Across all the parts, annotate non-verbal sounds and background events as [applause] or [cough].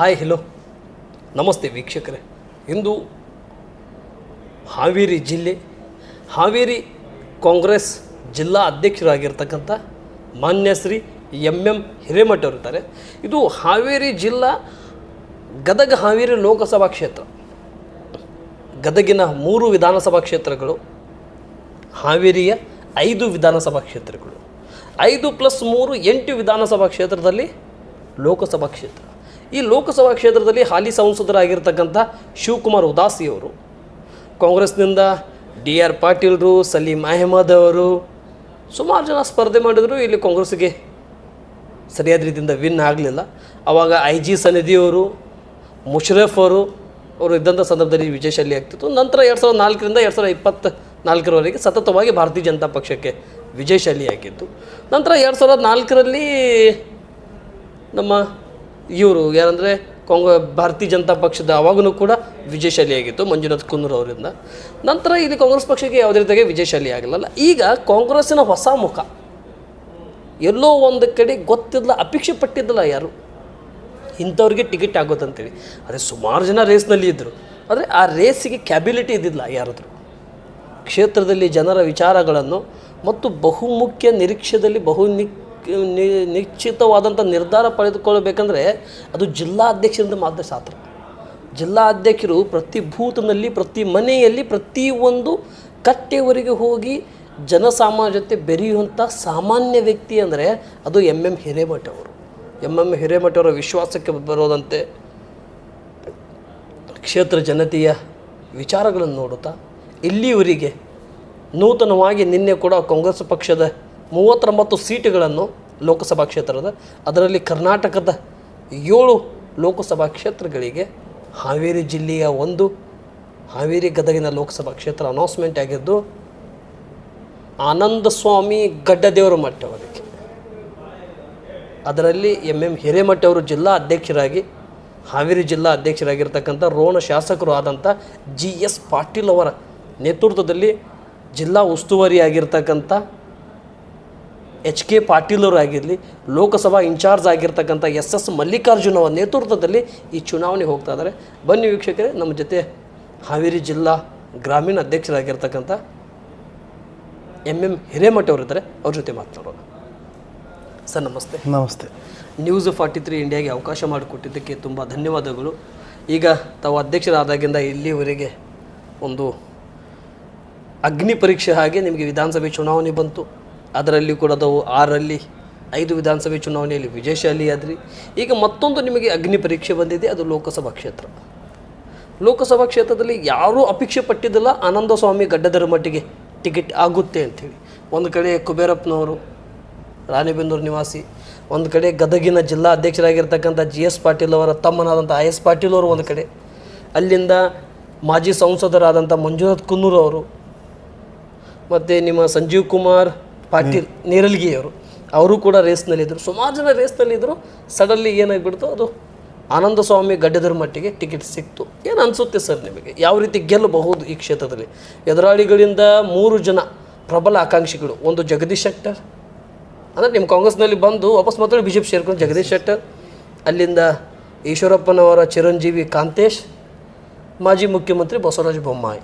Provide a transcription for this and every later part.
Hi hello ನಮಸ್ತೆ ವೀಕ್ಷಕರೇ. ಇಂದು ಹಾವೇರಿ ಜಿಲ್ಲೆ, ಹಾವೇರಿ ಕಾಂಗ್ರೆಸ್ ಜಿಲ್ಲಾ ಅಧ್ಯಕ್ಷರಾಗಿರ್ತಕ್ಕಂಥ ಮಾನ್ಯ ಶ್ರೀ ಎಂ ಹಿರೇಮಠ ಅವರಿದ್ದಾರೆ. ಇದು ಹಾವೇರಿ ಜಿಲ್ಲಾ ಗದಗ ಹಾವೇರಿ ಲೋಕಸಭಾ ಕ್ಷೇತ್ರ. ಗದಗಿನ ಮೂರು ವಿಧಾನಸಭಾ ಕ್ಷೇತ್ರಗಳು, ಹಾವೇರಿಯ ಐದು ವಿಧಾನಸಭಾ ಕ್ಷೇತ್ರಗಳು. ಐದು ಪ್ಲಸ್ ಮೂರು ಎಂಟು ವಿಧಾನಸಭಾ ಕ್ಷೇತ್ರದಲ್ಲಿ ಲೋಕಸಭಾ ಕ್ಷೇತ್ರ. ಈ ಲೋಕಸಭಾ ಕ್ಷೇತ್ರದಲ್ಲಿ ಹಾಲಿ ಸಂಸದರಾಗಿರ್ತಕ್ಕಂಥ ಶಿವಕುಮಾರ್ ಉದಾಸಿಯವರು ಕಾಂಗ್ರೆಸ್ನಿಂದ ಡಿ ಆರ್ ಪಾಟೀಲ್ರು, ಸಲೀಂ ಅಹಮದ್ ಅವರು, ಸುಮಾರು ಜನ ಸ್ಪರ್ಧೆ ಮಾಡಿದ್ರು. ಇಲ್ಲಿ ಕಾಂಗ್ರೆಸ್ಗೆ ಸರಿಯಾದ ರೀತಿಯಿಂದ ವಿನ್ ಆಗಲಿಲ್ಲ. ಆವಾಗ ಐ ಜಿ ಸನಿಧಿಯವರು ಮುಷರಫ್ ಅವರು ಅವರು ಇದ್ದಂಥ ಸಂದರ್ಭದಲ್ಲಿ ವಿಜಯಶಾಲಿ ಆಗ್ತಿತ್ತು. ನಂತರ ಎರಡು ಸಾವಿರದ ನಾಲ್ಕರಿಂದ ಎರಡು ಸಾವಿರದ ಇಪ್ಪತ್ತ ನಾಲ್ಕರವರೆಗೆ ಸತತವಾಗಿ ಭಾರತೀಯ ಜನತಾ ಪಕ್ಷಕ್ಕೆ ವಿಜಯಶಾಲಿ ಆಗಿದ್ದು, ನಂತರ ಎರಡು ಸಾವಿರದ ನಾಲ್ಕರಲ್ಲಿ ನಮ್ಮ ಇವರು ಯಾರಂದರೆ ಕಾಂಗ್ರೆ, ಭಾರತೀಯ ಜನತಾ ಪಕ್ಷದ ಅವಾಗೂ ಕೂಡ ವಿಜಯಶಾಲಿ ಆಗಿತ್ತು, ಮಂಜುನಾಥ್ ಕುನ್ನೂರ್ ಅವರಿಂದ. ನಂತರ ಇಲ್ಲಿ ಕಾಂಗ್ರೆಸ್ ಪಕ್ಷಕ್ಕೆ ಯಾವುದೇ ರೀತಿಯಾಗಿ ವಿಜಯಶಾಲಿ ಆಗಲಿಲ್ಲ ಈಗ ಕಾಂಗ್ರೆಸ್ಸಿನ ಹೊಸ ಮುಖ. ಎಲ್ಲೋ ಒಂದು ಕಡೆ ಗೊತ್ತಿಲ್ಲ, ಅಪೇಕ್ಷೆ ಪಟ್ಟಿದ್ದಲ್ಲ ಯಾರು? ಇಂಥವ್ರಿಗೆ ಟಿಕೆಟ್ ಆಗೋದಂತೇಳಿ. ಅದೇ ಸುಮಾರು ಜನ ರೇಸ್ನಲ್ಲಿ ಇದ್ದರು ಆದರೆ ಆ ರೇಸಿಗೆ ಕ್ಯಾಬಿಲಿಟಿ ಇದ್ದಿಲ್ಲ ಯಾರಾದರೂ. ಕ್ಷೇತ್ರದಲ್ಲಿ ಜನರ ವಿಚಾರಗಳನ್ನು ಮತ್ತು ಬಹುಮುಖ್ಯ ನಿರೀಕ್ಷೆಯಲ್ಲಿ ಬಹು ನಿಶ್ಚಿತವಾದಂಥ ನಿರ್ಧಾರ ಪಡೆದುಕೊಳ್ಳಬೇಕಂದ್ರೆ ಅದು ಜಿಲ್ಲಾಧ್ಯಕ್ಷರಿಂದ ಮಾತ್ರ ಸಾತ್ರ. ಜಿಲ್ಲಾ ಅಧ್ಯಕ್ಷರು ಪ್ರತಿ ಬೂತ್ನಲ್ಲಿ, ಪ್ರತಿ ಮನೆಯಲ್ಲಿ ಪ್ರತಿಯೊಂದು ಕಟ್ಟೆವರೆಗೆ ಹೋಗಿ ಜನಸಾಮಾನ್ಯ ಜೊತೆ ಬೆರೆಯುವಂಥ ಸಾಮಾನ್ಯ ವ್ಯಕ್ತಿ ಅಂದರೆ ಅದು ಎಂ ಎಂ ಹಿರೇಮಠ ಅವರು. ಎಂ ಎಂ ಹಿರೇಮಠ ಅವರ ವಿಶ್ವಾಸಕ್ಕೆ ಬರೋದಂತೆ ಕ್ಷೇತ್ರ ಜನತೆಯ ವಿಚಾರಗಳನ್ನು ನೋಡುತ್ತಾ ಇಲ್ಲಿಯವರಿಗೆ ನೂತನವಾಗಿ ನಿನ್ನೆ ಕೂಡ ಕಾಂಗ್ರೆಸ್ ಪಕ್ಷದ ಮೂವತ್ತೊಂಬತ್ತು ಸೀಟುಗಳನ್ನು ಲೋಕಸಭಾ ಕ್ಷೇತ್ರದ, ಅದರಲ್ಲಿ ಕರ್ನಾಟಕದ ಏಳು ಲೋಕಸಭಾ ಕ್ಷೇತ್ರಗಳಿಗೆ ಹಾವೇರಿ ಜಿಲ್ಲೆಯ ಒಂದು, ಹಾವೇರಿ ಗದಗಿನ ಲೋಕಸಭಾ ಕ್ಷೇತ್ರ ಅನೌನ್ಸ್ಮೆಂಟ್ ಆಗಿದ್ದು ಆನಂದ ಸ್ವಾಮಿ ಗಡ್ಡದೇವರ ಮಠ ಅವರಿಗೆ ಅದರಲ್ಲಿ ಎಂ ಎಂ ಹಿರೇಮಠವರು ಜಿಲ್ಲಾ ಅಧ್ಯಕ್ಷರಾಗಿ, ಹಾವೇರಿ ಜಿಲ್ಲಾ ಅಧ್ಯಕ್ಷರಾಗಿರ್ತಕ್ಕಂಥ ರೋಣ ಶಾಸಕರು ಆದಂಥ ಜಿ ಎಸ್ ಪಾಟೀಲ್ ಅವರ ನೇತೃತ್ವದಲ್ಲಿ ಜಿಲ್ಲಾ ಉಸ್ತುವಾರಿಯಾಗಿರ್ತಕ್ಕಂಥ ಎಚ್ ಕೆ ಪಾಟೀಲ್ ಅವರು ಆಗಿರಲಿ ಲೋಕಸಭಾ ಇನ್ಚಾರ್ಜ್ ಆಗಿರ್ತಕ್ಕಂಥ ಎಸ್ ಎಸ್ ಮಲ್ಲಿಕಾರ್ಜುನ್ ಅವರ ನೇತೃತ್ವದಲ್ಲಿ ಈ ಚುನಾವಣೆ ಹೋಗ್ತಾ ಇದ್ದಾರೆ ಬನ್ನಿ ವೀಕ್ಷಕರೇ ನಮ್ಮ ಜೊತೆ ಹಾವೇರಿ ಜಿಲ್ಲಾ ಗ್ರಾಮೀಣ ಅಧ್ಯಕ್ಷರಾಗಿರ್ತಕ್ಕಂಥ ಎಂ ಎಂ ಹಿರೇಮಠ ಅವರಿದ್ದಾರೆ. ಅವ್ರ ಜೊತೆ ಮಾತನಾಡೋಣ. ಸರ್ ನಮಸ್ತೆ. ನಮಸ್ತೆ. ನ್ಯೂಸ್ ಫಾರ್ಟಿ ತ್ರೀ ಇಂಡಿಯಾಗೆ ಅವಕಾಶ ಮಾಡಿಕೊಟ್ಟಿದ್ದಕ್ಕೆ ತುಂಬ ಧನ್ಯವಾದಗಳು. ಈಗ ತಾವು ಅಧ್ಯಕ್ಷರಾದಾಗಿಂದ ಇಲ್ಲಿವರೆಗೆ ಒಂದು ಅಗ್ನಿ ಪರೀಕ್ಷೆ ಹಾಗೆ ನಿಮಗೆ ವಿಧಾನಸಭೆ ಚುನಾವಣೆ ಬಂತು. ಅದರಲ್ಲಿ ಕೂಡ ಅದು ಆರಲ್ಲಿ ಐದು ವಿಧಾನಸಭೆ ಚುನಾವಣೆಯಲ್ಲಿ ವಿಜಯಶಾಲಿ ಆದ್ರಿ. ಈಗ ಮತ್ತೊಂದು ನಿಮಗೆ ಅಗ್ನಿ ಪರೀಕ್ಷೆ ಬಂದಿದೆ, ಅದು ಲೋಕಸಭಾ ಕ್ಷೇತ್ರ. ಲೋಕಸಭಾ ಕ್ಷೇತ್ರದಲ್ಲಿ ಯಾರೂ ಅಪೇಕ್ಷೆ ಪಟ್ಟಿದ್ದಿಲ್ಲ ಆನಂದ ಸ್ವಾಮಿ ಗಡ್ಡದರ ಮಟ್ಟಿಗೆ ಟಿಕೆಟ್ ಆಗುತ್ತೆ ಅಂಥೇಳಿ. ಒಂದು ಕಡೆ ಕುಬೇರಪ್ಪನವರು, ರಾಣಿಬೆನ್ನೂರು ನಿವಾಸಿ, ಒಂದು ಕಡೆ ಗದಗಿನ ಜಿಲ್ಲಾ ಅಧ್ಯಕ್ಷರಾಗಿರ್ತಕ್ಕಂಥ ಜಿ ಎಸ್ ಪಾಟೀಲ್ ಅವರ ತಮ್ಮನಾದಂಥ ಐ ಎಸ್ ಪಾಟೀಲ್ ಅವರು ಒಂದು ಕಡೆ. ಅಲ್ಲಿಂದ ಮಾಜಿ ಸಂಸದರಾದಂಥ ಮಂಜುನಾಥ್ ಕುನ್ನೂರು ಅವರು, ಮತ್ತು ನಿಮ್ಮ ಸಂಜೀವ್ ಕುಮಾರ್ ಪಾಟೀಲ್ ನೇರಲ್ಗಿಯವರು. ಅವರು ಕೂಡ ರೇಸ್ನಲ್ಲಿದ್ದರು ಸುಮಾರು ಜನ ರೇಸ್ನಲ್ಲಿದ್ದರು ಸಡನ್ಲಿ ಏನಾಗ್ಬಿಡ್ತು? ಅದು ಆನಂದ ಸ್ವಾಮಿ ಗಡ್ಡದರ ಮಟ್ಟಿಗೆ ಟಿಕೆಟ್ ಸಿಕ್ತು. ಏನು ಅನಿಸುತ್ತೆ ಸರ್ ನಿಮಗೆ? ಯಾವ ರೀತಿ ಗೆಲ್ಲಬಹುದು ಈ ಕ್ಷೇತ್ರದಲ್ಲಿ? ಎದುರಾಳಿಗಳಿಂದ ಮೂರು ಜನ ಪ್ರಬಲ ಆಕಾಂಕ್ಷಿಗಳು. ಒಂದು ಜಗದೀಶ್ ಶೆಟ್ಟರ್. ಅಂದರೆ ನಿಮ್ಮ ಕಾಂಗ್ರೆಸ್ನಲ್ಲಿ ಬಂದು ವಾಪಸ್ ಮಾತ್ರ ಬಿ ಜೆ ಪಿ ಸೇರ್ಕೊಂಡು ಜಗದೀಶ್ ಶೆಟ್ಟರ್. ಅಲ್ಲಿಂದ ಈಶ್ವರಪ್ಪನವರ ಚಿರಂಜೀವಿ ಕಾಂತೇಶ್. ಮಾಜಿ ಮುಖ್ಯಮಂತ್ರಿ ಬಸವರಾಜ ಬೊಮ್ಮಾಯಿ.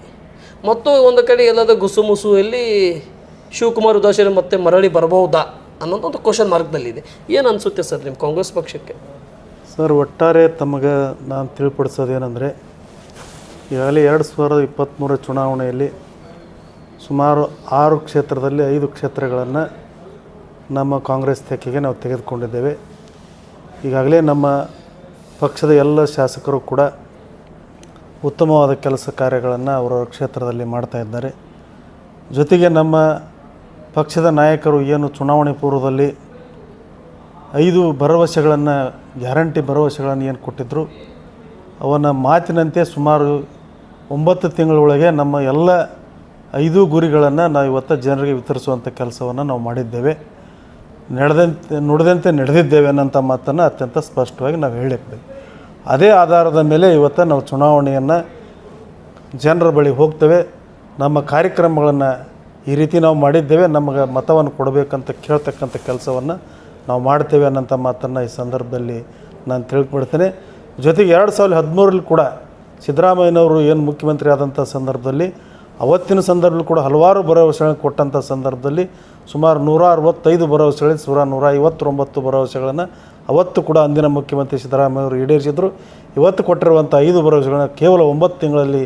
ಮತ್ತು ಒಂದು ಕಡೆ ಎಲ್ಲದ ಗುಸುಮುಸುಯಲ್ಲಿ ಶಿವಕುಮಾರ್ ಉದಾಸೀನ ಮತ್ತೆ ಮರಳಿ ಬರಬಹುದಾ ಅನ್ನೋದು ಒಂದು ಕ್ವಶನ್ ಇದೆ ಏನು ಅನಿಸುತ್ತೆ ಸರ್ ನಿಮ್ಮ ಕಾಂಗ್ರೆಸ್ ಪಕ್ಷಕ್ಕೆ? ಸರ್, ಒಟ್ಟಾರೆ ತಮಗೆ ನಾನು ತಿಳಿಪಡಿಸೋದೇನೆಂದರೆ ಈಗಾಗಲೇ ಎರಡು ಸಾವಿರದ ಇಪ್ಪತ್ತ್ಮೂರ ಚುನಾವಣೆಯಲ್ಲಿ ಸುಮಾರು ಆರು ಕ್ಷೇತ್ರದಲ್ಲಿ ಐದು ಕ್ಷೇತ್ರಗಳನ್ನು ನಮ್ಮ ಕಾಂಗ್ರೆಸ್ ತೆಕ್ಕೆಗೆ ನಾವು ತೆಗೆದುಕೊಂಡಿದ್ದೇವೆ. ಈಗಾಗಲೇ ನಮ್ಮ ಪಕ್ಷದ ಎಲ್ಲ ಶಾಸಕರು ಕೂಡ ಉತ್ತಮವಾದ ಕೆಲಸ ಕಾರ್ಯಗಳನ್ನು ಅವರವರ ಕ್ಷೇತ್ರದಲ್ಲಿ ಮಾಡ್ತಾ ಇದ್ದಾರೆ. ಜೊತೆಗೆ ನಮ್ಮ ಪಕ್ಷದ ನಾಯಕರು ಏನು ಚುನಾವಣೆ ಪೂರ್ವದಲ್ಲಿ ಐದು ಭರವಸೆಗಳನ್ನು, ಗ್ಯಾರಂಟಿ ಭರವಸೆಗಳನ್ನು ಏನು ಕೊಟ್ಟಿದ್ದರು ಅವನ ಮಾತಿನಂತೆ ಸುಮಾರು ಒಂಬತ್ತು ತಿಂಗಳೊಳಗೆ ನಮ್ಮ ಎಲ್ಲ ಐದು ಗುರಿಗಳನ್ನು ನಾವು ಇವತ್ತು ಜನರಿಗೆ ವಿತರಿಸುವಂಥ ಕೆಲಸವನ್ನು ನಾವು ಮಾಡಿದ್ದೇವೆ. ನಡೆದಂತೆ, ನುಡಿದಂತೆ ನಡೆದಿದ್ದೇವೆ ಅನ್ನೋಂಥ ಮಾತನ್ನು ಅತ್ಯಂತ ಸ್ಪಷ್ಟವಾಗಿ ನಾವು ಹೇಳಿದ್ದೇವೆ ಅದೇ ಆಧಾರದ ಮೇಲೆ ಇವತ್ತು ನಾವು ಚುನಾವಣೆಯನ್ನು ಜನರ ಬಳಿ ಹೋಗ್ತೇವೆ. ನಮ್ಮ ಕಾರ್ಯಕ್ರಮಗಳನ್ನು ಈ ರೀತಿ ನಾವು ಮಾಡಿದ್ದೇವೆ, ನಮಗೆ ಮತವನ್ನು ಕೊಡಬೇಕಂತ ಕೇಳ್ತಕ್ಕಂಥ ಕೆಲಸವನ್ನು ನಾವು ಮಾಡ್ತೇವೆ ಅನ್ನೋಂಥ ಮಾತನ್ನು ಈ ಸಂದರ್ಭದಲ್ಲಿ ನಾನು ತಿಳ್ಕೊಡ್ತೇನೆ ಜೊತೆಗೆ ಎರಡು ಸಾವಿರದ ಹದಿಮೂರರಲ್ಲಿ ಕೂಡ ಸಿದ್ದರಾಮಯ್ಯನವರು ಏನು ಮುಖ್ಯಮಂತ್ರಿ ಆದಂಥ ಸಂದರ್ಭದಲ್ಲಿ, ಅವತ್ತಿನ ಸಂದರ್ಭದಲ್ಲಿ ಕೂಡ ಹಲವಾರು ಭರವಸೆಗಳನ್ನು ಕೊಟ್ಟಂಥ ಸಂದರ್ಭದಲ್ಲಿ ಸುಮಾರು ನೂರ ಅರವತ್ತೈದು ಭರವಸೆಗಳಲ್ಲಿ ಸುಮಾರು ನೂರ ಐವತ್ತೊಂಬತ್ತು ಭರವಸೆಗಳನ್ನು ಅವತ್ತು ಕೂಡ ಅಂದಿನ ಮುಖ್ಯಮಂತ್ರಿ ಸಿದ್ದರಾಮಯ್ಯವರು ಈಡೇರಿಸಿದರು. ಇವತ್ತು ಕೊಟ್ಟಿರುವಂಥ ಐದು ಭರವಸೆಗಳನ್ನು ಕೇವಲ ಒಂಬತ್ತು ತಿಂಗಳಲ್ಲಿ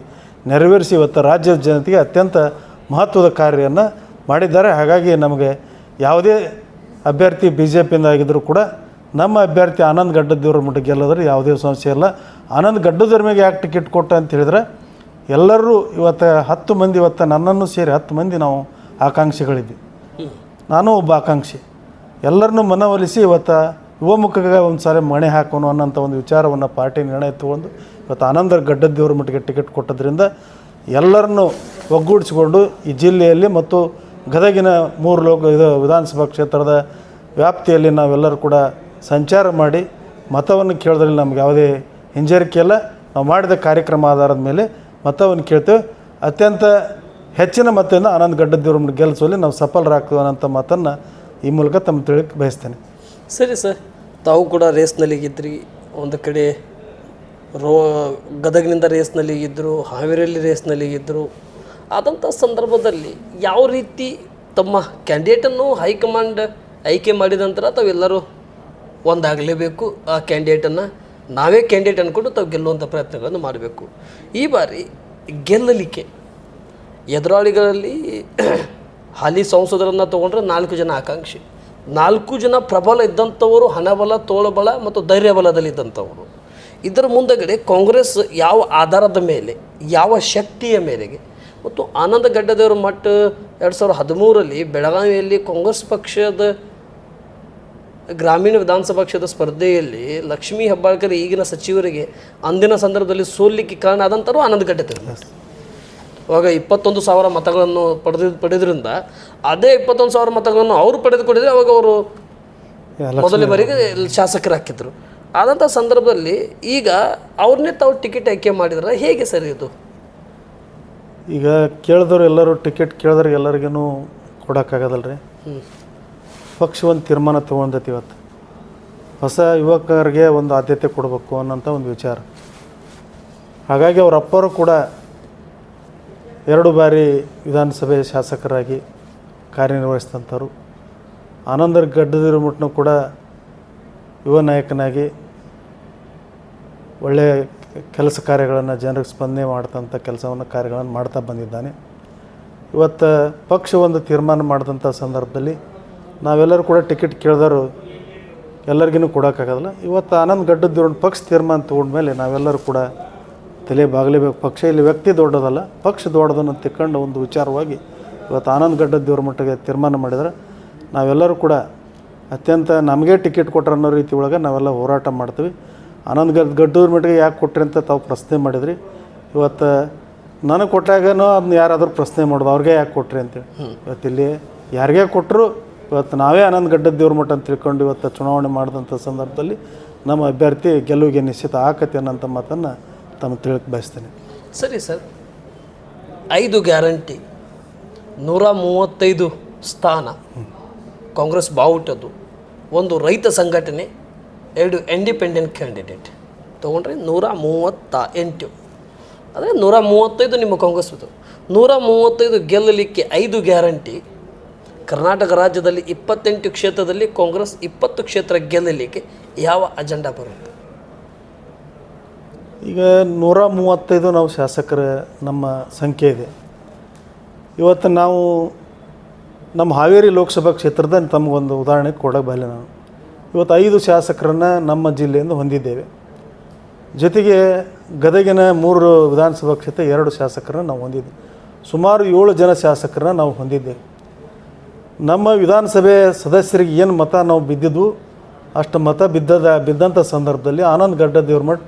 ನೆರವೇರಿಸಿ ಇವತ್ತು ರಾಜ್ಯದ ಜನತೆಗೆ ಅತ್ಯಂತ ಮಹತ್ವದ ಕಾರ್ಯವನ್ನು ಮಾಡಿದ್ದಾರೆ. ಹಾಗಾಗಿ ನಮಗೆ ಯಾವುದೇ ಅಭ್ಯರ್ಥಿ ಬಿ ಜೆ ಪಿಯಿಂದ ಆಗಿದ್ದರೂ ಕೂಡ ನಮ್ಮ ಅಭ್ಯರ್ಥಿ ಆನಂದ್ ಗಡ್ಡದೇವ್ರ ಮಟ್ಟ ಗೆಲ್ಲೋದ್ರೆ ಯಾವುದೇ ಸಮಸ್ಯೆ ಇಲ್ಲ. ಆನಂದ್ ಗಡ್ಡದೇವ್ರ ಮೇಲೆ ಯಾಕೆ ಟಿಕೆಟ್ ಕೊಟ್ಟ ಅಂತ ಹೇಳಿದ್ರೆ ಎಲ್ಲರೂ ಇವತ್ತು ಹತ್ತು ಮಂದಿ ಇವತ್ತು ನನ್ನನ್ನು ಸೇರಿ ಹತ್ತು ಮಂದಿ ನಾವು ಆಕಾಂಕ್ಷಿಗಳಿದ್ವಿ. ನಾನು ಒಬ್ಬ ಆಕಾಂಕ್ಷಿ. ಎಲ್ಲರನ್ನೂ ಮನವೊಲಿಸಿ ಇವತ್ತು ಯುವ ಮುಖಕ್ಕೆ ಒಂದು ಸಾರಿ ಮಣೆ ಹಾಕೋಣ ಅನ್ನೋಂಥ ಒಂದು ವಿಚಾರವನ್ನು ಪಾರ್ಟಿ ನಿರ್ಣಯ ತಗೊಂಡು ಇವತ್ತು ಆನಂದ ಗಡ್ಡದೇವ್ರ ಮಟ್ಟಿಗೆ ಟಿಕೆಟ್ ಕೊಟ್ಟದ್ರಿಂದ ಎಲ್ಲರನ್ನೂ ಒಗ್ಗೂಡಿಸಿಕೊಂಡು ಈ ಜಿಲ್ಲೆಯಲ್ಲಿ ಮತ್ತು ಗದಗಿನ ಮೂರು ಲೋಕ ಇದು ವಿಧಾನಸಭಾ ಕ್ಷೇತ್ರದ ವ್ಯಾಪ್ತಿಯಲ್ಲಿ ನಾವೆಲ್ಲರೂ ಕೂಡ ಸಂಚಾರ ಮಾಡಿ ಮತವನ್ನು ಕೇಳೋದ್ರಲ್ಲಿ ನಮ್ಗೆ ಯಾವುದೇ ಹಿಂಜರಿಕೆ ಇಲ್ಲ. ನಾವು ಮಾಡಿದ ಕಾರ್ಯಕ್ರಮ ಆಧಾರದ ಮೇಲೆ ಮತವನ್ನು ಕೇಳ್ತೇವೆ. ಅತ್ಯಂತ ಹೆಚ್ಚಿನ ಮತದಿಂದ ಆನಂದ್ ಗಡ್ಡದೇವ್ರನ್ನ ಗೆಲ್ಲಿಸುವಲ್ಲಿ ನಾವು ಸಫಲರಾಗ್ತೇವೆ ಅನ್ನೋಂಥ ಮಾತನ್ನು ಈ ಮೂಲಕ ತಮ್ಮ ತಿಳಿಕೆ ಬಯಸ್ತೇನೆ. ಸರಿ ಸರ್, ತಾವು ಕೂಡ ರೇಸ್ನಲ್ಲಿ ಇದ್ರಿ ಒಂದು ಕಡೆ ರೋ ಗದಗಿನಿಂದ ರೇಸ್ನಲ್ಲಿ ಇದ್ದರು ಹಾವೇರಿಯಲ್ಲಿ ರೇಸ್ನಲ್ಲಿ ಇದ್ದರು ಆದಂಥ ಸಂದರ್ಭದಲ್ಲಿ ಯಾವ ರೀತಿ ತಮ್ಮ ಕ್ಯಾಂಡಿಡೇಟನ್ನು ಹೈಕಮಾಂಡ್ ಆಯ್ಕೆ ಮಾಡಿದ ನಂತರ ತಾವೆಲ್ಲರೂ ಒಂದಾಗಲೇಬೇಕು? ಆ ಕ್ಯಾಂಡಿಡೇಟನ್ನು ನಾವೇ ಕ್ಯಾಂಡಿಡೇಟ್ ಅಂದ್ಕೊಂಡು ತಾವು ಗೆಲ್ಲುವಂಥ ಪ್ರಯತ್ನಗಳನ್ನು ಮಾಡಬೇಕು. ಈ ಬಾರಿ ಗೆಲ್ಲಲಿಕ್ಕೆ ಎದುರಾಳಿಗಳಲ್ಲಿ [clears throat] ಹಾಲಿ ಸಂಸದರನ್ನು ತೊಗೊಂಡ್ರೆ ನಾಲ್ಕು ಜನ ಆಕಾಂಕ್ಷಿ. ನಾಲ್ಕು ಜನ ಪ್ರಬಲ ಇದ್ದಂಥವರು ಹಣಬಲ, ತೋಳಬಲ ಮತ್ತು ಧೈರ್ಯಬಲದಲ್ಲಿದ್ದಂಥವರು. ಇದರ ಮುಂದಗಡೆ ಕಾಂಗ್ರೆಸ್ ಯಾವ ಆಧಾರದ ಮೇಲೆ, ಯಾವ ಶಕ್ತಿಯ ಮೇರೆಗೆ ಮತ್ತು ಆನಂದ ಗಡ್ಡದೇವರ ಮಟ್ಟ ಎರಡು ಸಾವಿರದ ಹದಿಮೂರರಲ್ಲಿ ಬೆಳಗಾವಿಯಲ್ಲಿ ಕಾಂಗ್ರೆಸ್ ಪಕ್ಷದ ಗ್ರಾಮೀಣ ವಿಧಾನಸಭಾ ಕ್ಷೇತ್ರ ಸ್ಪರ್ಧೆಯಲ್ಲಿ ಲಕ್ಷ್ಮೀ ಹೆಬ್ಬಾಳ್ಕರ್ ಈಗಿನ ಸಚಿವರಿಗೆ ಅಂದಿನ ಸಂದರ್ಭದಲ್ಲಿ ಸೋಲಿಕ್ಕೆ ಕಾರಣ ಆದಂಥವ್ರು ಆನಂದ ಗಡ್ಡದೇವರು ಅವಾಗ ಇಪ್ಪತ್ತೊಂದು ಸಾವಿರ ಮತಗಳನ್ನು ಪಡೆದ ಪಡೆದ್ರಿಂದ ಅದೇ ಇಪ್ಪತ್ತೊಂದು ಸಾವಿರ ಮತಗಳನ್ನು ಅವರು ಪಡೆದುಕೊಂಡಿದ್ರೆ ಅವಾಗ ಅವರು ಮೊದಲನೇ ಬಾರಿಗೆ ಶಾಸಕರು ಹಾಕಿದ್ರು ಆದಂಥ ಸಂದರ್ಭದಲ್ಲಿ ಈಗ ಅವ್ರನ್ನೇ ತಾವು ಟಿಕೆಟ್ ಆಯ್ಕೆ ಮಾಡಿದ್ರೆ ಹೇಗೆ ಸರಿ ಇದು ಈಗ ಕೇಳಿದವ್ರು ಎಲ್ಲರೂ ಟಿಕೆಟ್ ಕೇಳಿದ್ರೆ ಎಲ್ಲರಿಗೂ ಕೊಡೋಕ್ಕಾಗದಲ್ಲ ರೀ. ಪಕ್ಷ ಒಂದು ತೀರ್ಮಾನ ತೊಗೊಂಡೈತಿ ಇವತ್ತು. ಹೊಸ ಯುವಕರಿಗೆ ಒಂದು ಆದ್ಯತೆ ಕೊಡಬೇಕು ಅನ್ನೋಂಥ ಒಂದು ವಿಚಾರ. ಹಾಗಾಗಿ ಅವ್ರ ಅಪ್ಪರು ಕೂಡ ಎರಡು ಬಾರಿ ವಿಧಾನಸಭೆ ಶಾಸಕರಾಗಿ ಕಾರ್ಯನಿರ್ವಹಿಸಿದಂಥವ್ರು. ಆನಂದರ ಗಡ್ಡದಿರೋ ಮುಟ್ಟನು ಕೂಡ ಯುವ ನಾಯಕನಾಗಿ ಒಳ್ಳೆಯ ಕೆಲಸ ಕಾರ್ಯಗಳನ್ನು ಜನರಿಗೆ ಸ್ಪಂದನೆ ಮಾಡ್ತಂಥ ಕೆಲಸವನ್ನು ಕಾರ್ಯಗಳನ್ನು ಮಾಡ್ತಾ ಬಂದಿದ್ದಾನೆ. ಇವತ್ತು ಪಕ್ಷ ಒಂದು ತೀರ್ಮಾನ ಮಾಡಿದಂಥ ಸಂದರ್ಭದಲ್ಲಿ ನಾವೆಲ್ಲರೂ ಕೂಡ ಟಿಕೆಟ್ ಕೇಳಿದವರು ಎಲ್ಲರಿಗೂ ಕೊಡೋಕ್ಕಾಗೋದಿಲ್ಲ ಇವತ್ತು ಆನಂದ್ ಗಡ್ಡದ್ದು ಪಕ್ಷ ತೀರ್ಮಾನ ತೊಗೊಂಡ್ಮೇಲೆ ನಾವೆಲ್ಲರೂ ಕೂಡ ತಲೆ ಬಾಗಲೇಬೇಕು. ಪಕ್ಷ ಇಲ್ಲಿ ವ್ಯಕ್ತಿ ದೊಡ್ಡದಲ್ಲ, ಪಕ್ಷ ದೊಡ್ಡದನ್ನು ತಿಳ್ಕೊಂಡು ಒಂದು ವಿಚಾರವಾಗಿ ಇವತ್ತು ಆನಂದ್ ಗಡ್ಡದೇವ್ರ ಮಟ್ಟಿಗೆ ತೀರ್ಮಾನ ಮಾಡಿದರೆ. ನಾವೆಲ್ಲರೂ ಕೂಡ ಅತ್ಯಂತ ನಮಗೆ ಟಿಕೆಟ್ ಕೊಟ್ರೆ ಅನ್ನೋ ರೀತಿ ಒಳಗೆ ನಾವೆಲ್ಲ ಹೋರಾಟ ಮಾಡ್ತೀವಿ. ಆನಂದ್ ಗದ್ ಗಡ್ಡೂರ ಮಟ್ಟಿಗೆ ಯಾಕೆ ಕೊಟ್ಟರೆ ಅಂತ ತಾವು ಪ್ರಶ್ನೆ ಮಾಡಿದ್ರಿ. ಇವತ್ತು ನನಗೆ ಕೊಟ್ಟಾಗನೂ ಅದನ್ನ ಯಾರಾದರೂ ಪ್ರಶ್ನೆ ಮಾಡೋದು ಅವ್ರಿಗೆ ಯಾಕೆ ಕೊಟ್ರಿ ಅಂತೇಳಿ ಇವತ್ತು ಇಲ್ಲಿ ಯಾರಿಗೇ ಕೊಟ್ಟರು ಇವತ್ತು ನಾವೇ ಆನಂದ್ ಗಡ್ಡದೇವ್ರ ಮಠ ಅಂತ ತಿಳ್ಕೊಂಡು ಇವತ್ತು ಚುನಾವಣೆ ಮಾಡಿದಂಥ ಸಂದರ್ಭದಲ್ಲಿ ನಮ್ಮ ಅಭ್ಯರ್ಥಿ ಗೆಲುವಿಗೆ ನಿಶ್ಚಿತ ಆಕತಿ ಅನ್ನೋಂಥ ಮಾತನ್ನು ತಮ್ಮ ತಿಳಿಕ್ಕೆ ಬಯಸ್ತೇನೆ. ಸರಿ ಸರ್. ಐದು ಗ್ಯಾರಂಟಿ ನೂರ ಮೂವತ್ತೈದು ಸ್ಥಾನ. ಕಾಂಗ್ರೆಸ್ ಬಾವುಟದ್ದು. ಒಂದು ರೈತ ಸಂಘಟನೆ ಎರಡು ಇಂಡಿಪೆಂಡೆಂಟ್ ಕ್ಯಾಂಡಿಡೇಟ್ ತೊಗೊಂಡ್ರೆ ನೂರ ಮೂವತ್ತ ಎಂಟು. ಅಂದರೆ ನೂರ ಮೂವತ್ತೈದು ನಿಮ್ಮ ಕಾಂಗ್ರೆಸ್ದು ನೂರ ಮೂವತ್ತೈದು ಗೆಲ್ಲಲಿಕ್ಕೆ ಐದು ಗ್ಯಾರಂಟಿ ಕರ್ನಾಟಕ ರಾಜ್ಯದಲ್ಲಿ ಇಪ್ಪತ್ತೆಂಟು ಕ್ಷೇತ್ರದಲ್ಲಿ ಕಾಂಗ್ರೆಸ್ ಇಪ್ಪತ್ತು ಕ್ಷೇತ್ರ ಗೆಲ್ಲಲಿಕ್ಕೆ ಯಾವ ಅಜೆಂಡಾ ಬರುತ್ತೆ? ಈಗ ನೂರ ಮೂವತ್ತೈದು ನಾವು ಶಾಸಕರ ನಮ್ಮ ಸಂಖ್ಯೆ ಇದೆ. ಇವತ್ತು ನಾವು ನಮ್ಮ ಹಾವೇರಿ ಲೋಕಸಭಾ ಕ್ಷೇತ್ರದ ತಮಗೊಂದು ಉದಾಹರಣೆ ಕೊಡಬಲ್ಲೆ ನಾನು. ಇವತ್ತು ಐದು ಶಾಸಕರನ್ನು ನಮ್ಮ ಜಿಲ್ಲೆಯಿಂದ ಹೊಂದಿದ್ದೇವೆ. ಜೊತೆಗೆ ಗದಗಿನ ಮೂರು ವಿಧಾನಸಭಾ ಕ್ಷೇತ್ರ ಎರಡು ಶಾಸಕರನ್ನು ನಾವು ಹೊಂದಿದ್ದೇವೆ. ಸುಮಾರು ಏಳು ಜನ ಶಾಸಕರನ್ನ ನಾವು ಹೊಂದಿದ್ದೇವೆ. ನಮ್ಮ ವಿಧಾನಸಭೆ ಸದಸ್ಯರಿಗೆ ಏನು ಮತ ನಾವು ಬಿದ್ದಿದ್ವು ಅಷ್ಟು ಮತ ಬಿದ್ದದ ಬಿದ್ದಂಥ ಸಂದರ್ಭದಲ್ಲಿ ಆನಂದ್ ಗಡ್ಡ ದೇವ್ರಮಠ್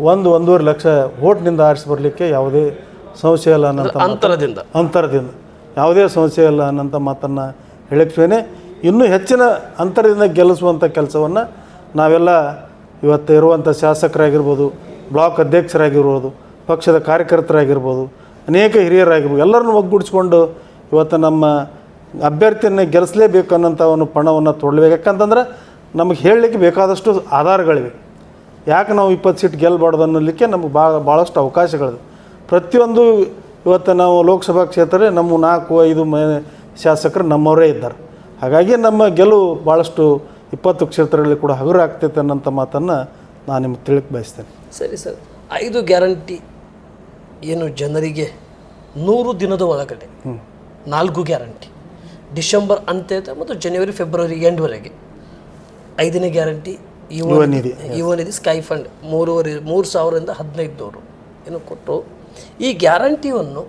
ಒಂದು ಒಂದೂವರೆ ಲಕ್ಷ ಓಟ್ನಿಂದ ಆರಿಸಿ ಬರಲಿಕ್ಕೆ ಯಾವುದೇ ಸಮಸ್ಯೆ ಇಲ್ಲ ಅನ್ನೋಂಥ ಅಂತರದಿಂದ. ಅಂತರದಿಂದ. ಯಾವುದೇ ಸಮಸ್ಯೆ ಇಲ್ಲ ಅನ್ನೋಂಥ ಮಾತನ್ನು ಹೇಳಿಕ್ತೇನೆ ಇನ್ನೂ ಹೆಚ್ಚಿನ ಅಂತರದಿಂದ ಗೆಲ್ಲಿಸುವಂಥ ಕೆಲಸವನ್ನು ನಾವೆಲ್ಲ ಇವತ್ತು ಇರುವಂಥ ಶಾಸಕರಾಗಿರ್ಬೋದು, ಬ್ಲಾಕ್ ಅಧ್ಯಕ್ಷರಾಗಿರ್ಬೋದು, ಪಕ್ಷದ ಕಾರ್ಯಕರ್ತರಾಗಿರ್ಬೋದು, ಅನೇಕ ಹಿರಿಯರಾಗಿರ್ಬೋದು, ಎಲ್ಲರನ್ನು ಒಗ್ಗೂಡಿಸ್ಕೊಂಡು ಇವತ್ತು ನಮ್ಮ ಅಭ್ಯರ್ಥಿಯನ್ನು ಗೆಲ್ಲಿಸಲೇಬೇಕು ಅನ್ನೋಂಥ ಒಂದು ಪಣವನ್ನು ತೊಡಲೇಬೇಕು ಯಾಕಂತಂದ್ರೆ ನಮಗೆ ಹೇಳಲಿಕ್ಕೆ ಬೇಕಾದಷ್ಟು ಆಧಾರಗಳಿವೆ. ಯಾಕೆ ನಾವು ಇಪ್ಪತ್ತು ಸೀಟ್ ಗೆಲ್ಲಬಾರ್ದು ಅನ್ನೋಲಿಕ್ಕೆ ನಮಗೆ ಭಾಳ ಭಾಳಷ್ಟು ಅವಕಾಶಗಳಿವೆ ಪ್ರತಿಯೊಂದು ಇವತ್ತು ನಾವು ಲೋಕಸಭಾ ಕ್ಷೇತ್ರ ನಮ್ಮ ನಾಲ್ಕು, ಐದು ಮ ಶಾಸಕರು ನಮ್ಮವರೇ ಇದ್ದಾರೆ. ಹಾಗಾಗಿ ನಮ್ಮ ಗೆಲುವು ಭಾಳಷ್ಟು ಇಪ್ಪತ್ತು ಕ್ಷೇತ್ರಗಳಲ್ಲಿ ಕೂಡ ಹಗುರ ಆಗ್ತೈತೆ ಅನ್ನೋಂಥ ಮಾತನ್ನು ನಾನು ನಿಮ್ಗೆ ತಿಳಿಕ್ ಬಯಸ್ತೇನೆ. ಸರಿ ಸರ್ ಐದು ಗ್ಯಾರಂಟಿ ಏನು ಜನರಿಗೆ? ನೂರು ದಿನದ ಒಳಗಡೆ ನಾಲ್ಕು ಗ್ಯಾರಂಟಿ. ಡಿಸೆಂಬರ್ ಅಂತ್ಯದ ಮತ್ತು ಜನವರಿ ಫೆಬ್ರವರಿ ಎಂಡ್ವರೆಗೆ ಐದನೇ ಗ್ಯಾರಂಟಿ ಯುವ ಒನ್ ಇದೆ ನಿಧಿ, ಯುವ ನಿಧಿ ಸ್ಕೈ ಫಂಡ್ ಮೂರುವರೆ ಮೂರು ಸಾವಿರದಿಂದ ಹದಿನೈದು ಏನು ಕೊಟ್ಟು ಈ ಗ್ಯಾರಂಟಿಯನ್ನು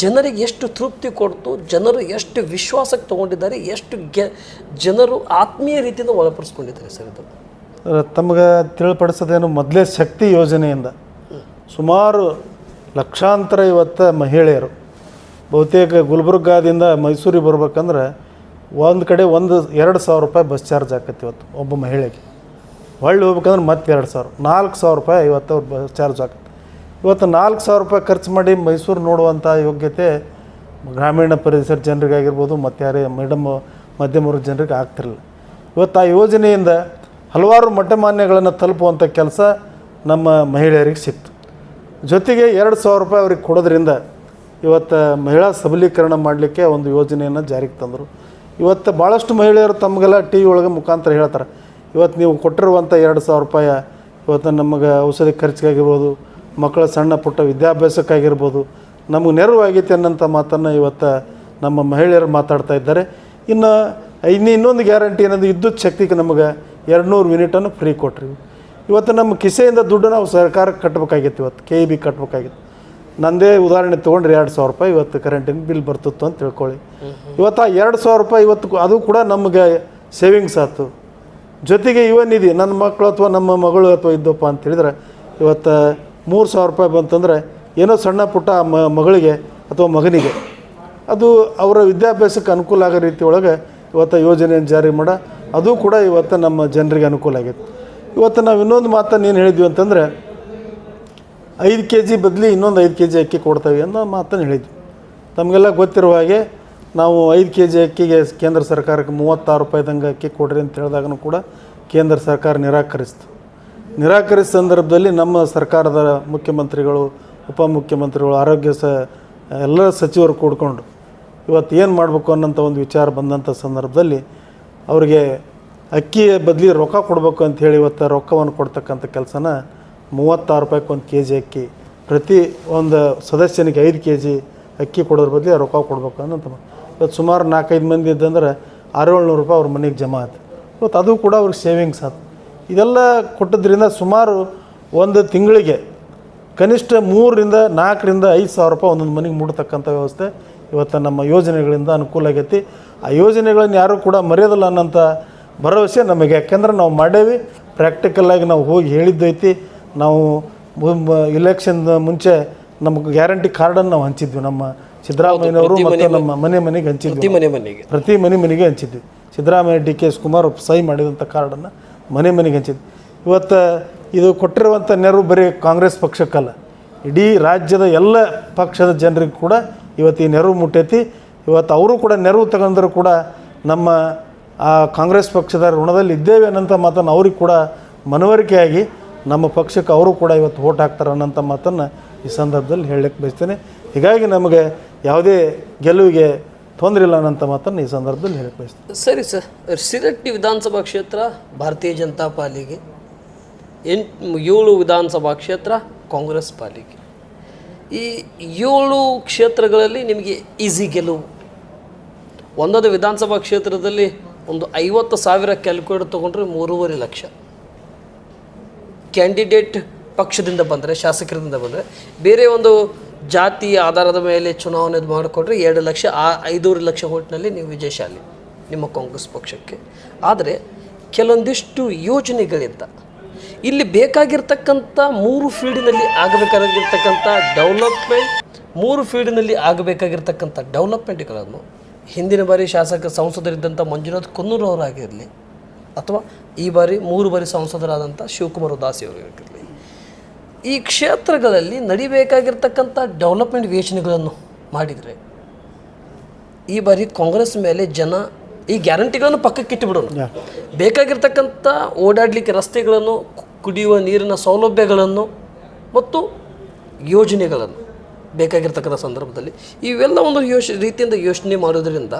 ಜನರಿಗೆ ಎಷ್ಟು ತೃಪ್ತಿ ಕೊಡ್ತು, ಜನರು ಎಷ್ಟು ವಿಶ್ವಾಸಕ್ಕೆ ತಗೊಂಡಿದ್ದಾರೆ, ಎಷ್ಟು ಗೆ, ಜನರು ಆತ್ಮೀಯ ರೀತಿಯಿಂದ ಒಳಪಡಿಸ್ಕೊಂಡಿದ್ದಾರೆ ಸರ್ ಇದು. ತಮಗೆ ತಿಳಿಪಡಿಸೋದೇನು ಮೊದಲೇ ಶಕ್ತಿ ಯೋಜನೆಯಿಂದ ಸುಮಾರು ಲಕ್ಷಾಂತರ ಇವತ್ತು ಮಹಿಳೆಯರು ಬಹುತೇಕ ಗುಲ್ಬರ್ಗಾದಿಂದ ಮೈಸೂರಿಗೆ ಬರ್ಬೇಕಂದ್ರೆ ಒಂದು ಕಡೆ ಒಂದು ಎರಡು ಸಾವಿರ ರೂಪಾಯಿ ಬಸ್ ಚಾರ್ಜ್ ಆಕೈತಿ ಇವತ್ತು ಒಬ್ಬ ಮಹಿಳೆಗೆ. ಹೊಳ್ಳಿ ಹೋಗ್ಬೇಕಂದ್ರೆ ಮತ್ತೆ ಎರಡು ಸಾವಿರ, ನಾಲ್ಕು ಸಾವಿರ ರೂಪಾಯಿ ಇವತ್ತು ಅವ್ರು ಬಸ್ ಚಾರ್ಜ್ ಆಕೈತಿ ಇವತ್ತು ನಾಲ್ಕು ಸಾವಿರ ರೂಪಾಯಿ ಖರ್ಚು ಮಾಡಿ ಮೈಸೂರು ನೋಡುವಂಥ ಯೋಗ್ಯತೆ ಗ್ರಾಮೀಣ ಪರಿಸರ ಜನರಿಗಾಗಿರ್ಬೋದು ಮತ್ತು ಯಾರೇ ಮೇಡಮ್ ಮಧ್ಯಮ ವರ್ಗದ ಜನರಿಗೆ ಆಗ್ತಿರಲಿಲ್ಲ. ಇವತ್ತು ಆ ಯೋಜನೆಯಿಂದ ಹಲವಾರು ಮಠಮಾನ್ಯಗಳನ್ನು ತಲುಪುವಂಥ ಕೆಲಸ ನಮ್ಮ ಮಹಿಳೆಯರಿಗೆ ಸಿಕ್ತು. ಜೊತೆಗೆ ಎರಡು ಸಾವಿರ ರೂಪಾಯಿ ಅವ್ರಿಗೆ ಕೊಡೋದ್ರಿಂದ ಇವತ್ತು ಮಹಿಳಾ ಸಬಲೀಕರಣ ಮಾಡಲಿಕ್ಕೆ ಒಂದು ಯೋಜನೆಯನ್ನು ಜಾರಿಗೆ ತಂದರು. ಇವತ್ತು ಭಾಳಷ್ಟು ಮಹಿಳೆಯರು ತಮಗೆಲ್ಲ ಟಿ ವಿ ಒಳಗೆ ಮುಖಾಂತರ ಹೇಳ್ತಾರೆ. ಇವತ್ತು ನೀವು ಕೊಟ್ಟಿರುವಂಥ ಎರಡು ಸಾವಿರ ರೂಪಾಯಿ ಇವತ್ತು ನಮಗೆ ಔಷಧಿ ಖರ್ಚಿಗಾಗಿರ್ಬೋದು ಮಕ್ಕಳ ಸಣ್ಣ ಪುಟ್ಟ ವಿದ್ಯಾಭ್ಯಾಸಕ್ಕಾಗಿರ್ಬೋದು ನಮಗೆ ನೆರವು ಆಗೈತೆ ಅನ್ನೋಂಥ ಮಾತನ್ನು ಇವತ್ತು ನಮ್ಮ ಮಹಿಳೆಯರು ಮಾತಾಡ್ತಾ ಇದ್ದಾರೆ. ಇನ್ನು ಇನ್ನು ಇನ್ನೊಂದು ಗ್ಯಾರಂಟಿ ಏನಂದ್ರೆ ವಿದ್ಯುತ್ ಶಕ್ತಿಗೆ ನಮಗೆ ಎರಡು ನೂರು ಯೂನಿಟನ್ನು ಫ್ರೀ ಕೊಟ್ರಿ. ಇವತ್ತು ನಮ್ಮ ಕಿಸೆಯಿಂದ ದುಡ್ಡು ನಾವು ಸರ್ಕಾರಕ್ಕೆ ಕಟ್ಟಬೇಕಾಗಿತ್ತು ಇವತ್ತು ಕೆ ಇ ಬಿ ಕಟ್ಟಬೇಕಾಗಿತ್ತು ನಂದೇ ಉದಾಹರಣೆ ತೊಗೊಂಡ್ರೆ ಎರಡು ಸಾವಿರ ರೂಪಾಯಿ ಇವತ್ತು ಕರೆಂಟಿನ ಬಿಲ್ ಬರ್ತಿತ್ತು ಅಂತ ತಿಳ್ಕೊಳ್ಳಿ. ಇವತ್ತು ಆ ಎರಡು ಸಾವಿರ ರೂಪಾಯಿ ಇವತ್ತು ಅದು ಕೂಡ ನಮಗೆ ಸೇವಿಂಗ್ಸ್ ಆಯ್ತು ಜೊತೆಗೆ ಯುವ ನಿಧಿ ನನ್ನ ಮಕ್ಕಳು ಅಥವಾ ನಮ್ಮ ಮಗಳು ಅಥವಾ ಇದ್ದಪ್ಪ ಅಂತ ಹೇಳಿದ್ರೆ ಇವತ್ತು ಮೂರು ಸಾವಿರ ರೂಪಾಯಿ ಬಂತಂದರೆ ಏನೋ ಸಣ್ಣ ಪುಟ್ಟ ಮಗಳಿಗೆ ಅಥವಾ ಮಗನಿಗೆ. ಅದು ಅವರ ವಿದ್ಯಾಭ್ಯಾಸಕ್ಕೆ ಅನುಕೂಲ ಆಗೋ ರೀತಿ ಒಳಗೆ ಇವತ್ತು ಯೋಜನೆಯನ್ನು ಜಾರಿ ಮಾಡ. ಅದು ಕೂಡ ಇವತ್ತು ನಮ್ಮ ಜನರಿಗೆ ಅನುಕೂಲ ಆಗೈತೆ. ಇವತ್ತು ನಾವು ಇನ್ನೊಂದು ಮಾತನ್ನು ಏನು ಹೇಳಿದ್ವಿ ಅಂತಂದರೆ, ಐದು ಕೆ ಜಿ ಬದಲಿ ಇನ್ನೊಂದು ಐದು ಕೆ ಜಿ ಅಕ್ಕಿ ಕೊಡ್ತೇವೆ ಅನ್ನೋ ಮಾತನ್ನು ಹೇಳಿದ್ವಿ. ತಮಗೆಲ್ಲ ಗೊತ್ತಿರುವ ಹಾಗೆ ನಾವು ಐದು ಕೆ ಜಿ ಅಕ್ಕಿಗೆ ಕೇಂದ್ರ ಸರ್ಕಾರಕ್ಕೆ ಮೂವತ್ತಾರು ರೂಪಾಯಿದಂಗೆ ಅಕ್ಕಿ ಕೊಡ್ರಿ ಅಂತ ಹೇಳಿದಾಗೂ ಕೂಡ ಕೇಂದ್ರ ಸರ್ಕಾರ ನಿರಾಕರಿಸ್ತು. ನಿರಾಕರಿಸಿದ ಸಂದರ್ಭದಲ್ಲಿ ನಮ್ಮ ಸರ್ಕಾರದ ಮುಖ್ಯಮಂತ್ರಿಗಳು, ಉಪಮುಖ್ಯಮಂತ್ರಿಗಳು, ಆರೋಗ್ಯ ಸ ಎಲ್ಲ ಸಚಿವರು ಕೂಡ್ಕೊಂಡು ಇವತ್ತು ಏನು ಮಾಡಬೇಕು ಅನ್ನೋಂಥ ಒಂದು ವಿಚಾರ ಬಂದಂಥ ಸಂದರ್ಭದಲ್ಲಿ ಅವರಿಗೆ ಅಕ್ಕಿಯ ಬದಲಿ ರೊಕ್ಕ ಕೊಡಬೇಕು ಅಂತ ಹೇಳಿ ಇವತ್ತು ರೊಕ್ಕವನ್ನು ಕೊಡ್ತಕ್ಕಂಥ ಕೆಲಸನ ಮೂವತ್ತಾರು ರೂಪಾಯಿಗೆ ಒಂದು ಕೆ ಜಿ ಅಕ್ಕಿ, ಪ್ರತಿ ಒಂದು ಸದಸ್ಯನಿಗೆ ಐದು ಕೆ ಜಿ ಅಕ್ಕಿ ಕೊಡೋದ್ರ ಬದಲಿ ರೊಕ್ಕ ಕೊಡ್ಬೇಕು ಅನ್ನೋಂಥ ಇವತ್ತು ಸುಮಾರು ನಾಲ್ಕೈದು ಮಂದಿ ಇದ್ದಂದ್ರೆ ಆರು ಏಳ್ನೂರು ರೂಪಾಯಿ ಅವ್ರ ಮನೆಗೆ ಜಮಾ ಆಯ್ತು. ಇವತ್ತು ಅದು ಕೂಡ ಅವ್ರಿಗೆ ಸೇವಿಂಗ್ಸ್ ಆಯ್ತು ಇದೆಲ್ಲ ಕೊಟ್ಟಿದ್ದರಿಂದ ಸುಮಾರು ಒಂದು ತಿಂಗಳಿಗೆ ಕನಿಷ್ಠ ಮೂರರಿಂದ ನಾಲ್ಕರಿಂದ ಐದು ಸಾವಿರ ರೂಪಾಯಿ ಒಂದೊಂದು ಮನೆಗೆ ಮೂಡತಕ್ಕಂಥ ವ್ಯವಸ್ಥೆ ಇವತ್ತು ನಮ್ಮ ಯೋಜನೆಗಳಿಂದ ಅನುಕೂಲ ಆಗೈತಿ. ಆ ಯೋಜನೆಗಳನ್ನು ಯಾರೂ ಕೂಡ ಮರೆಯೋದಿಲ್ಲ ಅನ್ನೋಂಥ ಭರವಸೆ ನಮಗೆ. ಯಾಕೆಂದ್ರೆ ನಾವು ಮಾಡೇವಿ ಪ್ರಾಕ್ಟಿಕಲ್ಲಾಗಿ ನಾವು ಹೋಗಿ ಹೇಳಿದ್ದೈತಿ. ನಾವು ಇಲೆಕ್ಷನ್ ಮುಂಚೆ ನಮಗೆ ಗ್ಯಾರಂಟಿ ಕಾರ್ಡನ್ನು ನಾವು ಹಂಚಿದ್ವಿ. ನಮ್ಮ ಸಿದ್ದರಾಮಯ್ಯನವರು ಮತ್ತು ನಮ್ಮ ಮನೆ ಮನೆಗೆ ಹಂಚಿದ್ವಿ. ಪ್ರತಿ ಮನೆ ಮನೆಗೆ. ಪ್ರತಿ ಮನೆ ಮನೆಗೆ ಹಂಚಿದ್ವಿ. ಸಿದ್ದರಾಮಯ್ಯ ಡಿ ಕೆ ಕುಮಾರ್ ಸಹಿ ಮಾಡಿದಂಥ ಕಾರ್ಡನ್ನು ಮನೆ ಮನೆಗೆ ಹಂಚಿದ್ದು. ಇವತ್ತು ಇದು ಕೊಟ್ಟಿರುವಂಥ ನೆರವು ಬರೀ ಕಾಂಗ್ರೆಸ್ ಪಕ್ಷಕ್ಕಲ್ಲ, ಇಡೀ ರಾಜ್ಯದ ಎಲ್ಲ ಪಕ್ಷದ ಜನರಿಗೆ ಕೂಡ ಇವತ್ತು ಈ ನೆರವು ಮುಟ್ಟೈತಿ. ಇವತ್ತು ಅವರು ಕೂಡ ನೆರವು ತಗೊಂಡ್ರು ಕೂಡ ನಮ್ಮ ಆ ಕಾಂಗ್ರೆಸ್ ಪಕ್ಷದ ಋಣದಲ್ಲಿ ಇದ್ದೇವೆ ಅನ್ನೋಂಥ ಮಾತನ್ನು ಅವ್ರಿಗೆ ಕೂಡ ಮನವರಿಕೆಯಾಗಿ ನಮ್ಮ ಪಕ್ಷಕ್ಕೆ ಅವರು ಕೂಡ ಇವತ್ತು ಓಟ್ ಹಾಕ್ತಾರೆ ಅನ್ನೋಂಥ ಮಾತನ್ನು ಈ ಸಂದರ್ಭದಲ್ಲಿ ಹೇಳಕ್ಕೆ ಬಯಸ್ತೇನೆ. ಹೀಗಾಗಿ ನಮಗೆ ಯಾವುದೇ ಗೆಲುವಿಗೆ ತೊಂದರೆ ಇಲ್ಲ ಅನ್ನೋಂಥ ಮಾತನ್ನು ಈ ಸಂದರ್ಭದಲ್ಲಿ ಹೇಳಕ್ಕೆ ಬಯಸ್ತೀನಿ. ಸರಿ ಸರ್, ಸಿರಟ್ಟಿ ವಿಧಾನಸಭಾ ಕ್ಷೇತ್ರ ಭಾರತೀಯ ಜನತಾ ಪಾಲಿಗೆ, ಎಂಟು, ಏಳು ವಿಧಾನಸಭಾ ಕ್ಷೇತ್ರ ಕಾಂಗ್ರೆಸ್ ಪಾಲಿಗೆ. ಈ ಏಳು ಕ್ಷೇತ್ರಗಳಲ್ಲಿ ನಿಮಗೆ ಈಸಿ ಗೆಲುವು. ಒಂದೊಂದು ವಿಧಾನಸಭಾ ಕ್ಷೇತ್ರದಲ್ಲಿ ಒಂದು ಐವತ್ತು ಸಾವಿರ ಕ್ಯಾಲ್ಕುಲೇಟರ್ ತೊಗೊಂಡ್ರೆ ಮೂರುವರೆ ಲಕ್ಷ. ಕ್ಯಾಂಡಿಡೇಟ್ ಪಕ್ಷದಿಂದ ಬಂದರೆ, ಶಾಸಕರಿಂದ ಬಂದರೆ, ಬೇರೆ ಒಂದು ಜಾತಿ ಆಧಾರದ ಮೇಲೆ ಚುನಾವಣೆ ಮಾಡಿಕೊಟ್ರೆ ಎರಡು ಲಕ್ಷ, ಆ ಐದೂವರೆ ಲಕ್ಷ ಓಟ್ನಲ್ಲಿ ನೀವು ವಿಜಯಶಾಲಿ ನಿಮ್ಮ ಕಾಂಗ್ರೆಸ್ ಪಕ್ಷಕ್ಕೆ. ಆದರೆ ಕೆಲವೊಂದಿಷ್ಟು ಯೋಜನೆಗಳಿಂದ ಇಲ್ಲಿ ಬೇಕಾಗಿರ್ತಕ್ಕಂಥ ಮೂರು ಫೀಲ್ಡಿನಲ್ಲಿ ಆಗಬೇಕಾಗಿರ್ತಕ್ಕಂಥ ಡೆವಲಪ್ಮೆಂಟ್ ಮೂರು ಫೀಲ್ಡಿನಲ್ಲಿ ಆಗಬೇಕಾಗಿರ್ತಕ್ಕಂಥ ಡೆವಲಪ್ಮೆಂಟ್ಗಳನ್ನು ಹಿಂದಿನ ಬಾರಿ ಶಾಸಕ ಸಂಸದರಿದ್ದಂಥ ಮಂಜುನಾಥ್ ಕುನ್ನೂರು ಅವರಾಗಿರಲಿ, ಅಥವಾ ಈ ಬಾರಿ ಮೂರು ಬಾರಿ ಸಂಸದರಾದಂಥ ಶಿವಕುಮಾರ್ ಉದಾಸಿ ಅವರಾಗಿರಲಿ ಈ ಕ್ಷೇತ್ರಗಳಲ್ಲಿ ನಡಿಬೇಕಾಗಿರ್ತಕ್ಕಂಥ ಡೆವಲಪ್ಮೆಂಟ್ ಯೋಜನೆಗಳನ್ನು ಮಾಡಿದರೆ ಈ ಬಾರಿ ಕಾಂಗ್ರೆಸ್ ಮೇಲೆ ಜನ ಈ ಗ್ಯಾರಂಟಿಗಳನ್ನು ಪಕ್ಕಕ್ಕೆ ಇಟ್ಟುಬಿಡೋಣ ಬೇಕಾಗಿರ್ತಕ್ಕಂಥ ಓಡಾಡಲಿಕ್ಕೆ ರಸ್ತೆಗಳನ್ನು ಕುಡಿಯುವ ನೀರಿನ ಸೌಲಭ್ಯಗಳನ್ನು ಮತ್ತು ಯೋಜನೆಗಳನ್ನು ಬೇಕಾಗಿರ್ತಕ್ಕಂಥ ಸಂದರ್ಭದಲ್ಲಿ ಇವೆಲ್ಲ ಒಂದು ಯೋಶ್ ರೀತಿಯಿಂದ ಯೋಚನೆ ಮಾಡೋದರಿಂದ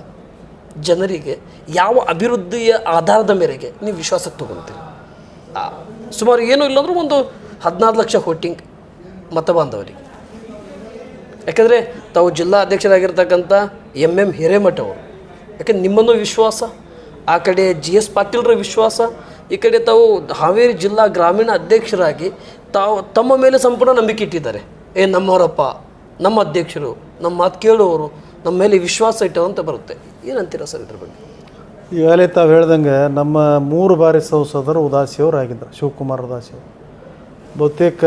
ಜನರಿಗೆ ಯಾವ ಅಭಿವೃದ್ಧಿಯ ಆಧಾರದ ಮೇರೆಗೆ ನೀವು ವಿಶ್ವಾಸಕ್ಕೆ ತಗೊಳ್ತೀರಿ? ಸುಮಾರು ಏನೂ ಇಲ್ಲಾಂದ್ರೂ ಒಂದು ಹದಿನಾರು ಲಕ್ಷ ವೋಟಿಂಗ್ ಮತ ಬಾಂಧವರಿಗೆ. ಯಾಕಂದರೆ ತಾವು ಜಿಲ್ಲಾ ಅಧ್ಯಕ್ಷರಾಗಿರ್ತಕ್ಕಂಥ ಎಂ ಎಂ ಹಿರೇಮಠ ಅವರು ಯಾಕಂದ್ರೆ ನಿಮ್ಮನ್ನು ವಿಶ್ವಾಸ, ಆ ಕಡೆ ಜಿ ಎಸ್ ಪಾಟೀಲ್ರ ವಿಶ್ವಾಸ, ಈ ಕಡೆ ತಾವು ಹಾವೇರಿ ಜಿಲ್ಲಾ ಗ್ರಾಮೀಣ ಅಧ್ಯಕ್ಷರಾಗಿ ತಾವು ತಮ್ಮ ಮೇಲೆ ಸಂಪೂರ್ಣ ನಂಬಿಕೆ ಇಟ್ಟಿದ್ದಾರೆ. ಏ, ನಮ್ಮವರಪ್ಪ, ನಮ್ಮ ಅಧ್ಯಕ್ಷರು, ನಮ್ಮ ಮಾತು ಕೇಳುವವರು ನಮ್ಮ ಮೇಲೆ ವಿಶ್ವಾಸ ಇಟ್ಟರು ಅಂತ ಬರುತ್ತೆ. ಏನಂತೀರ ಸರ್ ಇದ್ರ ಬಗ್ಗೆ? ಈಗಾಗಲೇ ತಾವು ಹೇಳ್ದಂಗೆ ನಮ್ಮ ಮೂರು ಬಾರಿ ಸಂಸದರು ಉದಾಸಿಯವರು ಆಗಿದ್ದರು, ಶಿವಕುಮಾರ್ ಉದಾಸಿಯವರು. ಬಹುತೇಕ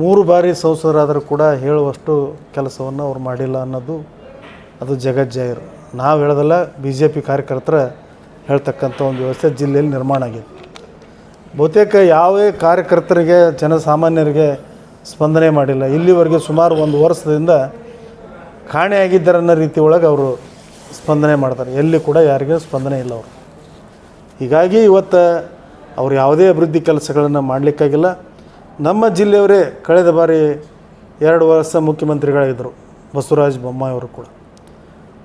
ಮೂರು ಬಾರಿ ಸಂಸದರಾದರೂ ಕೂಡ ಹೇಳುವಷ್ಟು ಕೆಲಸವನ್ನು ಅವ್ರು ಮಾಡಿಲ್ಲ ಅನ್ನೋದು ಅದು ಜಗಜ್ಜಾಹಿರು ನಾವು ಹೇಳೋದಲ್ಲ ಬಿ ಜೆ ಪಿ ಕಾರ್ಯಕರ್ತರ ಹೇಳ್ತಕ್ಕಂಥ ಒಂದು ವ್ಯವಸ್ಥೆ ಜಿಲ್ಲೆಯಲ್ಲಿ ನಿರ್ಮಾಣ ಆಗಿದೆ. ಬಹುತೇಕ ಯಾವುದೇ ಕಾರ್ಯಕರ್ತರಿಗೆ, ಜನಸಾಮಾನ್ಯರಿಗೆ ಸ್ಪಂದನೆ ಮಾಡಿಲ್ಲ. ಇಲ್ಲಿವರೆಗೆ ಸುಮಾರು ಒಂದು ವರ್ಷದಿಂದ ಕಾಣೆಯಾಗಿದ್ದಾರೆ ಅನ್ನೋ ರೀತಿ ಒಳಗೆ ಅವರು ಸ್ಪಂದನೆ ಮಾಡ್ತಾರೆ. ಎಲ್ಲಿ ಕೂಡ ಯಾರಿಗೂ ಸ್ಪಂದನೆ ಇಲ್ಲ ಅವರು. ಹೀಗಾಗಿ ಇವತ್ತು ಅವ್ರು ಯಾವುದೇ ಅಭಿವೃದ್ಧಿ ಕೆಲಸಗಳನ್ನು ಮಾಡಲಿಕ್ಕಾಗಿಲ್ಲ. ನಮ್ಮ ಜಿಲ್ಲೆಯವರೇ ಕಳೆದ ಬಾರಿ ಎರಡು ವರ್ಷ ಮುಖ್ಯಮಂತ್ರಿಗಳಾಗಿದ್ದರು, ಬಸವರಾಜ ಬೊಮ್ಮಾಯಿ ಅವರು ಕೂಡ.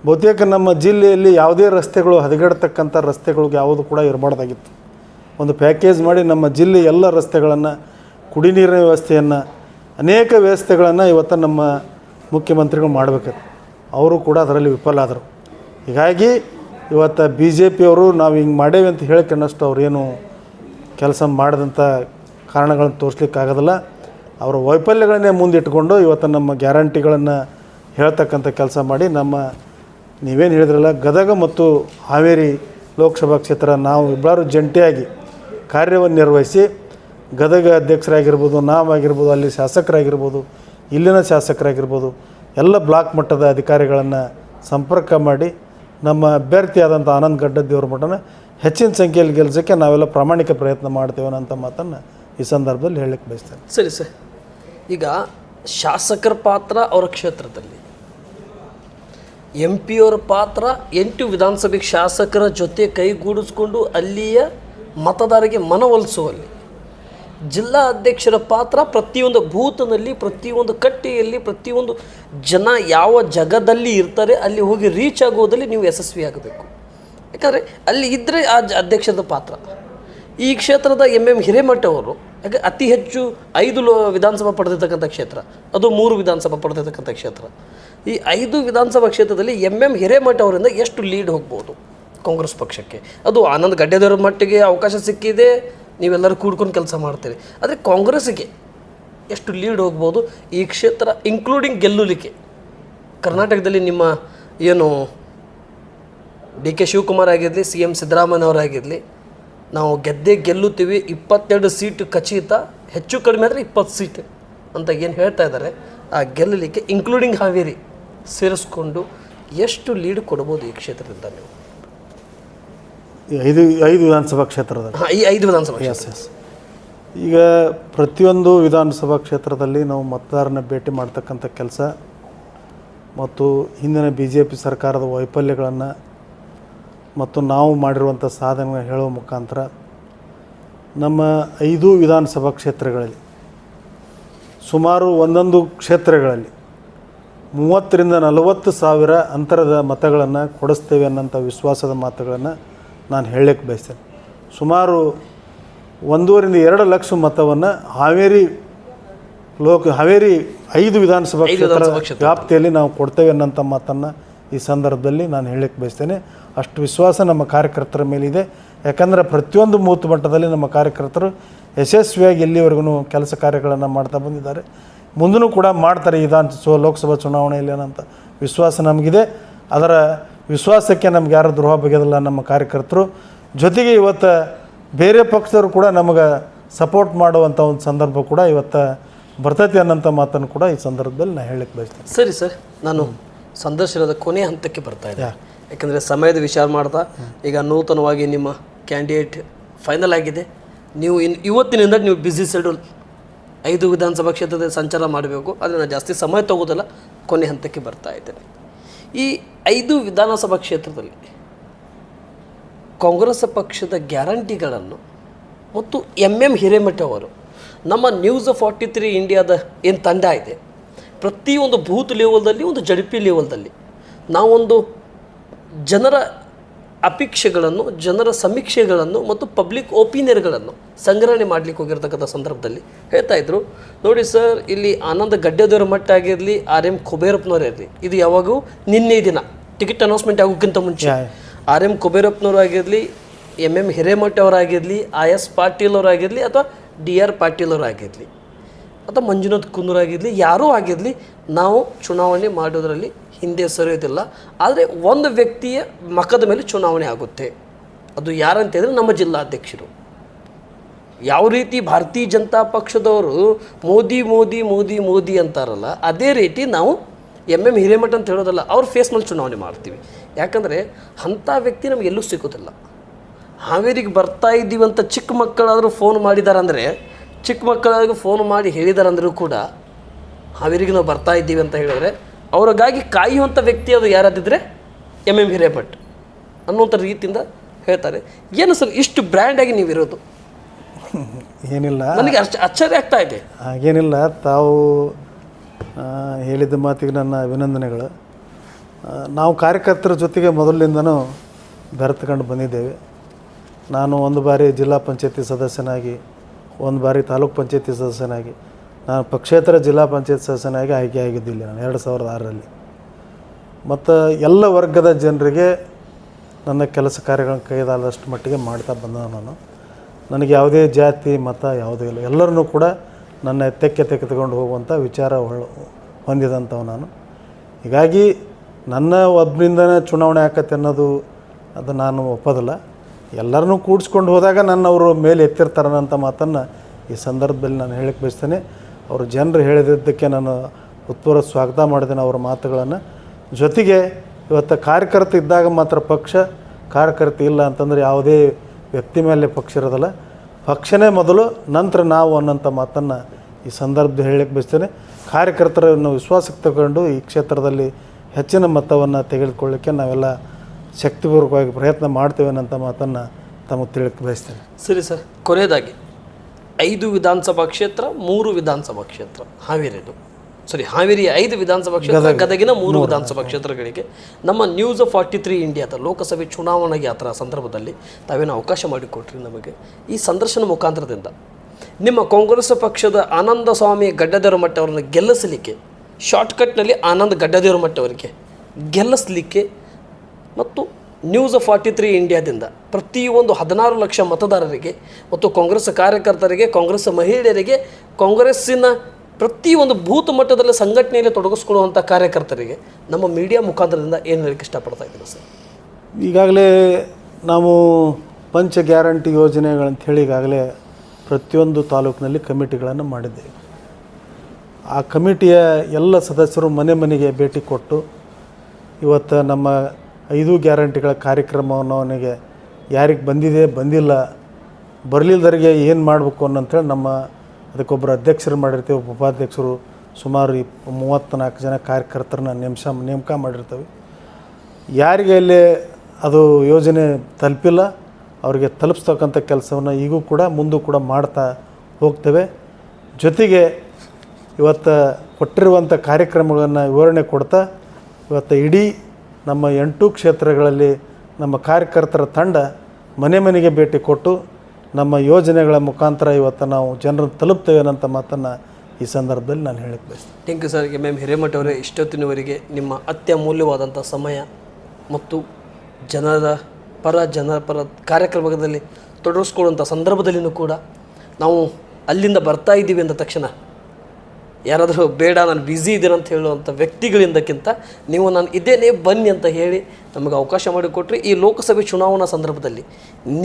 ಬಹುತೇಕ ನಮ್ಮ ಜಿಲ್ಲೆಯಲ್ಲಿ ಯಾವುದೇ ರಸ್ತೆಗಳು ಹದಗೆಡ್ತಕ್ಕಂಥ ರಸ್ತೆಗಳಿಗೆ ಯಾವುದು ಕೂಡ ಇರಬಾರ್ದಾಗಿತ್ತು. ಒಂದು ಪ್ಯಾಕೇಜ್ ಮಾಡಿ ನಮ್ಮ ಜಿಲ್ಲೆ ಎಲ್ಲ ರಸ್ತೆಗಳನ್ನು ಕುಡಿ ನೀರಿನ ವ್ಯವಸ್ಥೆಯನ್ನು, ಅನೇಕ ವ್ಯವಸ್ಥೆಗಳನ್ನು ಇವತ್ತು ನಮ್ಮ ಮುಖ್ಯಮಂತ್ರಿಗಳು ಮಾಡಬೇಕಾಗಿತ್ತು ಅವರು ಕೂಡ ಅದರಲ್ಲಿ ವಿಫಲ ಆದರು. ಹೀಗಾಗಿ ಇವತ್ತು ಬಿ ಜೆ ಪಿಯವರು ನಾವು ಹಿಂಗೆ ಮಾಡೇವಿ ಅಂತ ಹೇಳ್ಕೊಂಡಷ್ಟು ಅವ್ರೇನು ಕೆಲಸ ಮಾಡಿದಂಥ ಕಾರಣಗಳನ್ನು ತೋರಿಸ್ಲಿಕ್ಕಾಗೋದಿಲ್ಲ. ಅವರ ವೈಫಲ್ಯಗಳನ್ನೇ ಮುಂದಿಟ್ಕೊಂಡು ಇವತ್ತು ನಮ್ಮ ಗ್ಯಾರಂಟಿಗಳನ್ನು ಹೇಳ್ತಕ್ಕಂಥ ಕೆಲಸ ಮಾಡಿ ನಮ್ಮ ನೀವೇನು ಹೇಳಿದ್ರಲ್ಲ, ಗದಗ ಮತ್ತು ಹಾವೇರಿ ಲೋಕಸಭಾ ಕ್ಷೇತ್ರ ನಾವು ಇಬ್ಬರು ಜಂಟಿಯಾಗಿ ಕಾರ್ಯವನ್ನು ನಿರ್ವಹಿಸಿ ಗದಗ ಅಧ್ಯಕ್ಷರಾಗಿರ್ಬೋದು, ನಾವಾಗಿರ್ಬೋದು, ಅಲ್ಲಿ ಶಾಸಕರಾಗಿರ್ಬೋದು, ಇಲ್ಲಿನ ಶಾಸಕರಾಗಿರ್ಬೋದು, ಎಲ್ಲ ಬ್ಲಾಕ್ ಮಟ್ಟದ ಅಧಿಕಾರಿಗಳನ್ನು ಸಂಪರ್ಕ ಮಾಡಿ ನಮ್ಮ ಅಭ್ಯರ್ಥಿಯಾದಂಥ ಆನಂದ್ ಗಡ್ಡದೇವ್ರ ಮಠನ ಹೆಚ್ಚಿನ ಸಂಖ್ಯೆಯಲ್ಲಿ ಗೆಲ್ಸೋಕ್ಕೆ ನಾವೆಲ್ಲ ಪ್ರಾಮಾಣಿಕ ಪ್ರಯತ್ನ ಮಾಡ್ತೇವೆ ಅನ್ನೋಂಥ ಮಾತನ್ನು ಈ ಸಂದರ್ಭದಲ್ಲಿ ಹೇಳಕ್ಕೆ ಬಯಸ್ತೇನೆ. ಸರಿ ಸರ್. ಈಗ ಶಾಸಕರ ಪಾತ್ರ ಅವರ ಕ್ಷೇತ್ರದಲ್ಲಿ. ಎಂ ಪಿಯವರ ಪಾತ್ರ ಎಂಟು ವಿಧಾನಸಭೆ ಶಾಸಕರ ಜೊತೆ ಕೈಗೂಡಿಸ್ಕೊಂಡು ಅಲ್ಲಿಯ ಮತದಾರರಿಗೆ ಮನವೊಲಿಸುವಲ್ಲಿ. ಜಿಲ್ಲಾ ಅಧ್ಯಕ್ಷರ ಪಾತ್ರ ಪ್ರತಿಯೊಂದು ಭೂತನಲ್ಲಿ ಪ್ರತಿಯೊಂದು ಕಟ್ಟೆಯಲ್ಲಿ, ಪ್ರತಿಯೊಂದು ಜನ ಯಾವ ಜಗದಲ್ಲಿ ಇರ್ತಾರೆ, ಅಲ್ಲಿ ಹೋಗಿ ರೀಚ್ ಆಗೋದಲ್ಲಿ ನೀವು ಯಶಸ್ವಿಯಾಗಬೇಕು. ಯಾಕಂದರೆ ಅಲ್ಲಿ ಇದ್ದರೆ ಆ ಅಧ್ಯಕ್ಷದ ಪಾತ್ರ. ಈ ಕ್ಷೇತ್ರದ ಎಂ ಎಂ ಹಿರೇಮಠ ಅವರು, ಯಾಕೆ ಅತಿ ಹೆಚ್ಚು ಐದು ಲೋ ವಿಧಾನಸಭಾ ಪಡೆದಿರ್ತಕ್ಕಂಥ ಕ್ಷೇತ್ರ, ಅದು ಮೂರು ವಿಧಾನಸಭಾ ಪಡೆದಿರ್ತಕ್ಕಂಥ ಕ್ಷೇತ್ರ. ಈ ಐದು ವಿಧಾನಸಭಾ ಕ್ಷೇತ್ರದಲ್ಲಿ ಎಂ ಎಂ ಹಿರೇಮಠ ಅವರಿಂದ ಎಷ್ಟು ಲೀಡ್ ಹೋಗ್ಬೋದು ಕಾಂಗ್ರೆಸ್ ಪಕ್ಷಕ್ಕೆ? ಅದು ಆನಂದ್ ಗಡ್ಡೆದವರ ಮಟ್ಟಿಗೆ ಅವಕಾಶ ಸಿಕ್ಕಿದೆ, ನೀವೆಲ್ಲರೂ ಕೂಡ್ಕೊಂಡು ಕೆಲಸ ಮಾಡ್ತೀರಿ. ಆದರೆ ಕಾಂಗ್ರೆಸ್ಗೆ ಎಷ್ಟು ಲೀಡ್ ಹೋಗ್ಬೋದು ಈ ಕ್ಷೇತ್ರ ಇನ್ಕ್ಲೂಡಿಂಗ್ ಗೆಲ್ಲಲಿಕ್ಕೆ. ಕರ್ನಾಟಕದಲ್ಲಿ ನಿಮ್ಮ ಏನು ಡಿ ಕೆ ಶಿವಕುಮಾರ್ ಆಗಿರಲಿ ಸಿ ಎಂ ಸಿದ್ದರಾಮಯ್ಯನವರಾಗಿರಲಿ ನಾವು ಗೆದ್ದೇ ಗೆಲ್ಲುತ್ತೀವಿ ಇಪ್ಪತ್ತೆರಡು ಸೀಟು ಖಚಿತ ಹೆಚ್ಚು ಕಡಿಮೆ ಆದರೆ ಇಪ್ಪತ್ತು ಸೀಟ್ ಅಂತ ಏನು ಹೇಳ್ತಾ ಇದ್ದಾರೆ ಆ ಗೆಲ್ಲಲಿಕ್ಕೆ ಇನ್ಕ್ಲೂಡಿಂಗ್ ಹಾವೇರಿ ಸೇರಿಸ್ಕೊಂಡು ಎಷ್ಟು ಲೀಡ್ ಕೊಡ್ಬೋದು ಈ ಕ್ಷೇತ್ರದಿಂದ ನೀವು? ಈ ಐದು ಐದು ವಿಧಾನಸಭಾ ಕ್ಷೇತ್ರದಲ್ಲಿ. ಹಾಂ ಈ ಐದು ವಿಧಾನಸಭಾ ಎಸ್ ಎಸ್ ಈಗ ಪ್ರತಿಯೊಂದು ವಿಧಾನಸಭಾ ಕ್ಷೇತ್ರದಲ್ಲಿ ನಾವು ಮತದಾರನ ಭೇಟಿ ಮಾಡ್ತಕ್ಕಂಥ ಕೆಲಸ ಮತ್ತು ಹಿಂದಿನ ಬಿ ಜೆ ಪಿ ಸರ್ಕಾರದ ವೈಫಲ್ಯಗಳನ್ನು ಮತ್ತು ನಾವು ಮಾಡಿರುವಂಥ ಸಾಧನೆ ಹೇಳುವ ಮುಖಾಂತರ ನಮ್ಮ ಐದು ವಿಧಾನಸಭಾ ಕ್ಷೇತ್ರಗಳಲ್ಲಿ ಸುಮಾರು ಒಂದೊಂದು ಕ್ಷೇತ್ರಗಳಲ್ಲಿ ಮೂವತ್ತರಿಂದ ನಲವತ್ತು ಸಾವಿರ ಅಂತರದ ಮತಗಳನ್ನು ಕೊಡಿಸ್ತೇವೆ ಅನ್ನೋಂಥ ವಿಶ್ವಾಸದ ಮಾತುಗಳನ್ನು ನಾನು ಹೇಳಕ್ಕೆ ಬಯಸ್ತೇನೆ ಸುಮಾರು ಒಂದೂವರಿಂದ ಎರಡು ಲಕ್ಷ ಮತವನ್ನು ಹಾವೇರಿ ಲೋಕ ಹಾವೇರಿ ಐದು ವಿಧಾನಸಭಾ ಕ್ಷೇತ್ರ ವಿಧಾನಸಭಾ ಕ್ಷೇತ್ರ. ವ್ಯಾಪ್ತಿಯಲ್ಲಿ ನಾವು ಕೊಡ್ತೇವೆ ಅನ್ನೋಂಥ ಮಾತನ್ನು ಈ ಸಂದರ್ಭದಲ್ಲಿ ನಾನು ಹೇಳಕ್ಕೆ ಬಯಸ್ತೇನೆ, ಅಷ್ಟು ವಿಶ್ವಾಸ ನಮ್ಮ ಕಾರ್ಯಕರ್ತರ ಮೇಲಿದೆ. ಯಾಕಂದರೆ ಪ್ರತಿಯೊಂದು ಮೂತ್ ಮಟ್ಟದಲ್ಲಿ ನಮ್ಮ ಕಾರ್ಯಕರ್ತರು ಯಶಸ್ವಿಯಾಗಿ ಎಲ್ಲಿವರೆಗೂ ಕೆಲಸ ಕಾರ್ಯಗಳನ್ನು ಮಾಡ್ತಾ ಬಂದಿದ್ದಾರೆ. ಮುಂದೂ ಕೂಡ ಮಾಡ್ತಾರೆ ವಿಧಾನ ಚು- ಲೋಕಸಭಾ ಚುನಾವಣೆಯಲ್ಲಿ ಏನಂತ ವಿಶ್ವಾಸ ನಮಗಿದೆ. ಅದರ ವಿಶ್ವಾಸಕ್ಕೆ ನಮ್ಗೆ ಯಾರು ದ್ರೋಹ ಬಗೆದಿಲ್ಲ ನಮ್ಮ ಕಾರ್ಯಕರ್ತರು. ಜೊತೆಗೆ ಇವತ್ತು ಬೇರೆ ಪಕ್ಷದವರು ಕೂಡ ನಮಗೆ ಸಪೋರ್ಟ್ ಮಾಡುವಂಥ ಒಂದು ಸಂದರ್ಭ ಕೂಡ ಇವತ್ತು ಬರ್ತೈತಿ ಅನ್ನೋಂಥ ಮಾತನ್ನು ಕೂಡ ಈ ಸಂದರ್ಭದಲ್ಲಿ ನಾನು ಹೇಳಕ್ಕೆ ಬಯಸ್ತೇನೆ. ಸರಿ ಸರ್, ನಾನು ಸಂದರ್ಶನದ ಕೊನೆ ಹಂತಕ್ಕೆ ಬರ್ತಾ ಇದೆ. ಯಾಕಂದರೆ ಸಮಯದ ವಿಚಾರ ಮಾಡ್ತಾ ಈಗ ನೂತನವಾಗಿ ನಿಮ್ಮ ಕ್ಯಾಂಡಿಡೇಟ್ ಫೈನಲ್ ಆಗಿದೆ. ನೀವು ಇನ್ ಇವತ್ತಿನಿಂದ ನೀವು ಬ್ಯುಸಿ ಶೆಡ್ಯೂಲ್ ಐದು ವಿಧಾನಸಭಾ ಕ್ಷೇತ್ರದ ಸಂಚಾರ ಮಾಡಬೇಕು. ಆದರೆ ನಾನು ಜಾಸ್ತಿ ಸಮಯ ತಗೋದಿಲ್ಲ ಕೊನೆ ಹಂತಕ್ಕೆ ಬರ್ತಾ ಇದ್ದೇನೆ. ಈ ಐದು ವಿಧಾನಸಭಾ ಕ್ಷೇತ್ರದಲ್ಲಿ ಕಾಂಗ್ರೆಸ್ ಪಕ್ಷದ ಗ್ಯಾರಂಟಿಗಳನ್ನು ಮತ್ತು ಎಂ ಎಂ ಹಿರೇಮಠ ಅವರು ನಮ್ಮ ನ್ಯೂಸ್ ಫಾರ್ಟಿ ತ್ರೀ ಇಂಡಿಯಾದ ಏನು ತಂಡ ಇದೆ ಪ್ರತಿಯೊಂದು ಬೂತ್ ಲೆವೆಲ್ದಲ್ಲಿ ಒಂದು ಜಡಪಿ ಲೆವೆಲ್ದಲ್ಲಿ ನಾವೊಂದು ಜನರ ಅಪೇಕ್ಷೆಗಳನ್ನು ಜನರ ಸಮೀಕ್ಷೆಗಳನ್ನು ಮತ್ತು ಪಬ್ಲಿಕ್ ಒಪಿನಿಯನ್ಗಳನ್ನು ಸಂಗ್ರಹಣೆ ಮಾಡಲಿಕ್ಕೆ ಹೋಗಿರ್ತಕ್ಕಂಥ ಸಂದರ್ಭದಲ್ಲಿ ಹೇಳ್ತಾ ಇದ್ರು. ನೋಡಿ ಸರ್ ಇಲ್ಲಿ ಆನಂದ ಗಡ್ಡೆದೇವರ ಮಟ್ಟ ಆಗಿರಲಿ ಆರ್ ಎಂ ಕುಬೇರಪ್ಪನವರೇ ಇರಲಿ ಇದು ಯಾವಾಗೂ ನಿನ್ನೆ ದಿನ ಟಿಕೆಟ್ ಅನೌನ್ಸ್ಮೆಂಟ್ ಆಗೋಕ್ಕಿಂತ ಮುಂಚೆ. ಆರ್ ಎಂ ಕುಬೇರಪ್ಪನವರು ಆಗಿರಲಿ ಎಂ ಎಂ ಹಿರೇಮಠ ಅವರಾಗಿರಲಿ ಆರ್ ಎಸ್ ಪಾಟೀಲ್ ಅವರಾಗಿರಲಿ ಅಥವಾ ಡಿ ಆರ್ ಪಾಟೀಲ್ ಅವರಾಗಿರಲಿ ಅಥವಾ ಮಂಜುನಾಥ್ ಕುಂದೂರ್ ಆಗಿರಲಿ ಯಾರೂ ಆಗಿರಲಿ, ನಾವು ಚುನಾವಣೆ ಮಾಡೋದರಲ್ಲಿ ಹಿಂದೆ ಸರಿಯೋದಿಲ್ಲ ಆದರೆ ಒಂದು ವ್ಯಕ್ತಿಯ ಮಕದ ಮೇಲೆ ಚುನಾವಣೆ ಆಗುತ್ತೆ. ಅದು ಯಾರಂತ ಹೇಳಿದ್ರೆ ನಮ್ಮ ಜಿಲ್ಲಾಧ್ಯಕ್ಷರು ಯಾವ ರೀತಿ ಭಾರತೀಯ ಜನತಾ ಪಕ್ಷದವರು ಮೋದಿ ಮೋದಿ ಮೋದಿ ಮೋದಿ ಅಂತಾರಲ್ಲ, ಅದೇ ರೀತಿ ನಾವು ಎಂ ಎಂ ಹಿರೇಮಠ ಅಂತ ಹೇಳೋದಲ್ಲ, ಅವ್ರ ಫೇಸ್ ಮೇಲೆ ಚುನಾವಣೆ ಮಾಡ್ತೀವಿ. ಯಾಕಂದರೆ ಅಂಥ ವ್ಯಕ್ತಿ ನಮ್ಗೆ ಎಲ್ಲೂ ಸಿಗೋದಿಲ್ಲ. ಹಾವೇರಿಗೆ ಬರ್ತಾ ಇದ್ದೀವಿ ಅಂತ ಚಿಕ್ಕ ಮಕ್ಕಳಾದರೂ ಫೋನ್ ಮಾಡಿದಾರಂದರೆ ಚಿಕ್ಕ ಮಕ್ಕಳಿಗೆ ಫೋನ್ ಮಾಡಿ ಹೇಳಿದಾರಂದ್ರೂ ಕೂಡ ಹಾವೇರಿಗೆ ನಾವು ಬರ್ತಾ ಇದ್ದೀವಿ ಅಂತ ಹೇಳಿದ್ರೆ ಅವರಿಗಾಗಿ ಕಾಯುವಂಥ ವ್ಯಕ್ತಿ ಅದು ಯಾರಾದಿದ್ದರೆ ಎಂ ಎಂ ಹಿರೇಮಠ್ ಅನ್ನುವಂಥ ರೀತಿಯಿಂದ ಹೇಳ್ತಾರೆ. ಏನು ಸರ್ ಇಷ್ಟು ಬ್ರ್ಯಾಂಡಾಗಿ ನೀವು ಇರೋದು ಏನಿಲ್ಲ. ನನಗೆ ಅಷ್ಟು ಆಶ್ಚರ್ಯ ಆಗ್ತಾ ಇದೆ. ಹಾಗೇನಿಲ್ಲ ತಾವು ಹೇಳಿದ ಮಾತಿಗೆ ನನ್ನ ಅಭಿನಂದನೆಗಳು. ನಾವು ಕಾರ್ಯಕರ್ತರ ಜೊತೆಗೆ ಮೊದಲಿನಿಂದನೂ ಬೆರೆತುಕೊಂಡು ಬಂದಿದ್ದೇವೆ. ನಾನು ಒಂದು ಬಾರಿ ಜಿಲ್ಲಾ ಪಂಚಾಯತಿ ಸದಸ್ಯನಾಗಿ ಒಂದು ಬಾರಿ ತಾಲೂಕ್ ಪಂಚಾಯತಿ ಸದಸ್ಯನಾಗಿ, ನಾನು ಪಕ್ಷೇತರ ಜಿಲ್ಲಾ ಪಂಚಾಯತ್ ಸದಸ್ಯನಾಗಿ ಆಯ್ಕೆ ಆಗಿದ್ದಿಲ್ಲ ನಾನು ಎರಡು ಸಾವಿರದ ಆರರಲ್ಲಿ. ಮತ್ತು ಎಲ್ಲ ವರ್ಗದ ಜನರಿಗೆ ನನ್ನ ಕೆಲಸ ಕಾರ್ಯಗಳನ್ನು ಕೈದಾದಷ್ಟು ಮಟ್ಟಿಗೆ ಮಾಡ್ತಾ ಬಂದ ನಾನು. ನನಗೆ ಯಾವುದೇ ಜಾತಿ, ಮತ ಯಾವುದೇ ಇಲ್ಲ. ಎಲ್ಲರನ್ನೂ ಕೂಡ ನನ್ನ ತೆಕ್ಕೆ ತೆಗೆದುಕೊಂಡು ಹೋಗುವಂಥ ವಿಚಾರ ಹೊಂದಿದಂಥವು ನಾನು. ಹೀಗಾಗಿ ನನ್ನ ಒಬ್ಬರಿಂದನೇ ಚುನಾವಣೆ ಆಕತ್ತೆ ಅನ್ನೋದು, ಅದು ನಾನು ಒಪ್ಪೋದಿಲ್ಲ. ಎಲ್ಲರನ್ನೂ ಕೂಡಿಸ್ಕೊಂಡು ಹೋದಾಗ ನನ್ನ ಅವರು ಮೇಲೆ ಎತ್ತಿರ್ತಾರನ್ನಂಥ ಮಾತನ್ನು ಈ ಸಂದರ್ಭದಲ್ಲಿ ನಾನು ಹೇಳಕ್ಕೆ ಬಯಸ್ತೇನೆ. ಅವರು ಜನರು ಹೇಳಿದ್ದಕ್ಕೆ ನಾನು ಉತ್ಪೂರ್ವ ಸ್ವಾಗತ ಮಾಡಿದ್ದೇನೆ ಅವರ ಮಾತುಗಳನ್ನು. ಜೊತೆಗೆ ಇವತ್ತು ಕಾರ್ಯಕರ್ತ ಇದ್ದಾಗ ಮಾತ್ರ ಪಕ್ಷ ಕಾರ್ಯಕರ್ತ ಇಲ್ಲ ಅಂತಂದರೆ ಯಾವುದೇ ವ್ಯಕ್ತಿ ಮೇಲೆ ಪಕ್ಷ ಇರೋದಿಲ್ಲ. ಪಕ್ಷನೇ ಮೊದಲು, ನಂತರ ನಾವು ಅನ್ನೋಂಥ ಮಾತನ್ನು ಈ ಸಂದರ್ಭದಲ್ಲಿ ಹೇಳಕ್ಕೆ ಬಯಸ್ತೇನೆ. ಕಾರ್ಯಕರ್ತರನ್ನು ವಿಶ್ವಾಸಕ್ಕೆ ತಗೊಂಡು ಈ ಕ್ಷೇತ್ರದಲ್ಲಿ ಹೆಚ್ಚಿನ ಮತವನ್ನು ತೆಗೆದುಕೊಳ್ಳಿಕ್ಕೆ ನಾವೆಲ್ಲ ಶಕ್ತಿಪೂರ್ವಕವಾಗಿ ಪ್ರಯತ್ನ ಮಾಡ್ತೇವೆ ಅನ್ನೋಂಥ ಮಾತನ್ನು ತಮಗೆ ತಿಳಿಯಕ್ಕೆ ಬಯಸ್ತೇನೆ. ಸರಿ ಸರ್ ಕೊನೆಯದಾಗಿ ಐದು ವಿಧಾನಸಭಾ ಕ್ಷೇತ್ರ ಮೂರು ವಿಧಾನಸಭಾ ಕ್ಷೇತ್ರ ಹಾವೇರಿದು. ಸರಿ ಹಾವೇರಿಯ ಐದು ವಿಧಾನಸಭಾ ಕ್ಷೇತ್ರ ಗದಗಿನ ಮೂರು ವಿಧಾನಸಭಾ ಕ್ಷೇತ್ರಗಳಿಗೆ ನಮ್ಮ ನ್ಯೂಸ್ ಫಾರ್ಟಿ ತ್ರೀ ಇಂಡಿಯಾದ ಲೋಕಸಭೆ ಚುನಾವಣಾ ಯಾತ್ರಾ ಸಂದರ್ಭದಲ್ಲಿ ತಾವೇನು ಅವಕಾಶ ಮಾಡಿಕೊಟ್ರಿ ನಮಗೆ? ಈ ಸಂದರ್ಶನ ಮುಖಾಂತರದಿಂದ ನಿಮ್ಮ ಕಾಂಗ್ರೆಸ್ ಪಕ್ಷದ ಆನಂದ ಸ್ವಾಮಿ ಗಡ್ಡದೇವರ ಮಟ್ಟ ಅವರನ್ನು ಗೆಲ್ಲಿಸಲಿಕ್ಕೆ ಶಾರ್ಟ್ಕಟ್ನಲ್ಲಿ ಆನಂದ್ ಗಡ್ಡದೇವರ ಮಟ್ಟ ಅವರಿಗೆ ಗೆಲ್ಲಿಸಲಿಕ್ಕೆ ಮತ್ತು ನ್ಯೂಸ್ ಫಾರ್ಟಿ ತ್ರೀ ಇಂಡಿಯಾದಿಂದ ಪ್ರತಿಯೊಂದು ಹದಿನಾರು ಲಕ್ಷ ಮತದಾರರಿಗೆ ಮತ್ತು ಕಾಂಗ್ರೆಸ್ ಕಾರ್ಯಕರ್ತರಿಗೆ, ಕಾಂಗ್ರೆಸ್ ಮಹಿಳೆಯರಿಗೆ, ಕಾಂಗ್ರೆಸ್ಸಿನ ಪ್ರತಿಯೊಂದು ಭೂತ ಮಟ್ಟದಲ್ಲಿ ಸಂಘಟನೆಯಲ್ಲಿ ತೊಡಗಿಸ್ಕೊಳ್ಳುವಂಥ ಕಾರ್ಯಕರ್ತರಿಗೆ ನಮ್ಮ ಮೀಡಿಯಾ ಮುಖಾಂತರದಿಂದ ಏನು ಹೇಳಕ್ಕೆ ಇಷ್ಟಪಡ್ತಾ ಇದ್ದೀನಿ ಸರ್? ಈಗಾಗಲೇ ನಾವು ಪಂಚ ಗ್ಯಾರಂಟಿ ಯೋಜನೆಗಳಂತ ಹೇಳಿ ಈಗಾಗಲೇ ಪ್ರತಿಯೊಂದು ತಾಲೂಕಿನಲ್ಲಿ ಕಮಿಟಿಗಳನ್ನು ಮಾಡಿದ್ದೇವೆ. ಆ ಕಮಿಟಿಯ ಎಲ್ಲ ಸದಸ್ಯರು ಮನೆ ಮನೆಗೆ ಭೇಟಿ ಕೊಟ್ಟು ಇವತ್ತು ನಮ್ಮ ಐದು ಗ್ಯಾರಂಟಿಗಳ ಕಾರ್ಯಕ್ರಮವನ್ನು ಅವನಿಗೆ ಯಾರಿಗೆ ಬಂದಿದೆ, ಬಂದಿಲ್ಲ ಬರಲಿಲ್ಲದರಿಗೆ ಏನು ಮಾಡಬೇಕು ಅನ್ನೋಂಥೇಳಿ ನಮ್ಮ ಅದಕ್ಕೊಬ್ಬರು ಅಧ್ಯಕ್ಷರು ಮಾಡಿರ್ತೀವಿ, ಉಪಾಧ್ಯಕ್ಷರು ಸುಮಾರು ಇಪ್, ಮೂವತ್ತ್ನಾಲ್ಕು ಜನ ಕಾರ್ಯಕರ್ತರನ್ನ ನೇಮಸ, ನೇಮಕ ಮಾಡಿರ್ತೇವೆ. ಯಾರಿಗೆ ಅಲ್ಲಿ ಅದು ಯೋಜನೆ ತಲುಪಿಲ್ಲ, ಅವರಿಗೆ ತಲುಪಿಸ್ತಕ್ಕಂಥ ಕೆಲಸವನ್ನು ಈಗೂ ಕೂಡ ಮುಂದೂ ಕೂಡ ಮಾಡ್ತಾ ಹೋಗ್ತೇವೆ. ಜೊತೆಗೆ ಇವತ್ತು ಕೊಟ್ಟಿರುವಂಥ ಕಾರ್ಯಕ್ರಮಗಳನ್ನು ವಿವರಣೆ ಕೊಡ್ತಾ, ಇವತ್ತು ಇಡೀ ನಮ್ಮ ಎಂಟು ಕ್ಷೇತ್ರಗಳಲ್ಲಿ ನಮ್ಮ ಕಾರ್ಯಕರ್ತರ ತಂಡ ಮನೆ ಮನೆಗೆ ಭೇಟಿ ಕೊಟ್ಟು ನಮ್ಮ ಯೋಜನೆಗಳ ಮುಖಾಂತರ ಇವತ್ತು ನಾವು ಜನರನ್ನು ತಲುಪ್ತೇವೆ ಅನ್ನೋಂಥ ಮಾತನ್ನು ಈ ಸಂದರ್ಭದಲ್ಲಿ ನಾನು ಹೇಳಕ್ಕೆ ಬಯಸ್ತೇನೆ. Thank you sir M M Hiremath ಅವರೇ, ಇಷ್ಟೊತ್ತಿನವರೆಗೆ ನಿಮ್ಮ ಅತ್ಯಮೂಲ್ಯವಾದಂಥ ಸಮಯ ಮತ್ತು ಜನರ ಪರ ಜನರ ಪರ ಕಾರ್ಯಕ್ರಮದಲ್ಲಿ ತೊಡಗಿಸ್ಕೊಳ್ಳುವಂಥ ಸಂದರ್ಭದಲ್ಲಿಯೂ ಕೂಡ ನಾವು ಅಲ್ಲಿಂದ ಬರ್ತಾ ಇದ್ದೀವಿ ಅಂದ ತಕ್ಷಣ ಯಾರಾದರೂ ಬೇಡ ನಾನು ಬ್ಯುಸಿ ಅಂತ ಹೇಳುವಂಥ ವ್ಯಕ್ತಿಗಳಿಂದಕ್ಕಿಂತ ನೀವು ನಾನು ಇದ್ದೇನೆ ಬನ್ನಿ ಅಂತ ಹೇಳಿ ನಮಗೆ ಅವಕಾಶ ಮಾಡಿಕೊಟ್ರಿ ಈ ಲೋಕಸಭೆ ಚುನಾವಣಾ ಸಂದರ್ಭದಲ್ಲಿ,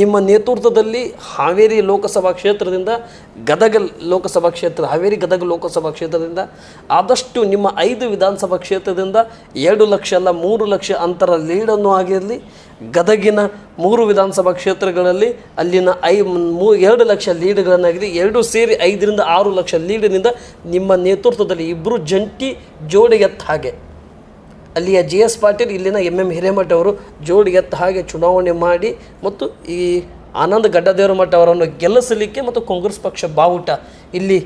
ನಿಮ್ಮ ನೇತೃತ್ವದಲ್ಲಿ ಹಾವೇರಿ ಲೋಕಸಭಾ ಕ್ಷೇತ್ರದಿಂದ ಗದಗ ಲೋಕಸಭಾ ಕ್ಷೇತ್ರ, ಹಾವೇರಿ ಗದಗ ಲೋಕಸಭಾ ಕ್ಷೇತ್ರದಿಂದ ಆದಷ್ಟು ನಿಮ್ಮ ಐದು ವಿಧಾನಸಭಾ ಕ್ಷೇತ್ರದಿಂದ ಎರಡು ಲಕ್ಷ ಅಲ್ಲ ಮೂರು ಲಕ್ಷ ಅಂತರ ಲೀಡನ್ನು ಆಗಿರಲಿ, ಗದಗಿನ ಮೂರು ವಿಧಾನಸಭಾ ಕ್ಷೇತ್ರಗಳಲ್ಲಿ ಅಲ್ಲಿನ ಐ ಮೂ ಎರಡು ಲಕ್ಷ ಲೀಡ್ಗಳನ್ನಾಗಿದೆ ಎರಡು ಸೇರಿ ಐದರಿಂದ ಆರು ಲಕ್ಷ ಲೀಡಿನಿಂದ ನಿಮ್ಮ ನೇತೃತ್ವದಲ್ಲಿ ಇಬ್ಬರು ಜಂಟಿ ಜೋಡಿ ಎತ್ತ ಹಾಗೆ. ಅಲ್ಲಿಯ ಜಿ ಎಸ್ ಪಾಟೀಲ್, ಇಲ್ಲಿನ ಎಂ ಎಂ ಹಿರೇಮಠ ಅವರು ಜೋಡಿ ಎತ್ತ ಹಾಗೆ ಚುನಾವಣೆ ಮಾಡಿ ಮತ್ತು ಈ ಆನಂದ್ ಗಡ್ಡದೇವರ ಮಠ ಅವರನ್ನು ಗೆಲ್ಲಿಸಲಿಕ್ಕೆ ಮತ್ತು ಕಾಂಗ್ರೆಸ್ ಪಕ್ಷ ಬಾವುಟ ಇಲ್ಲಿ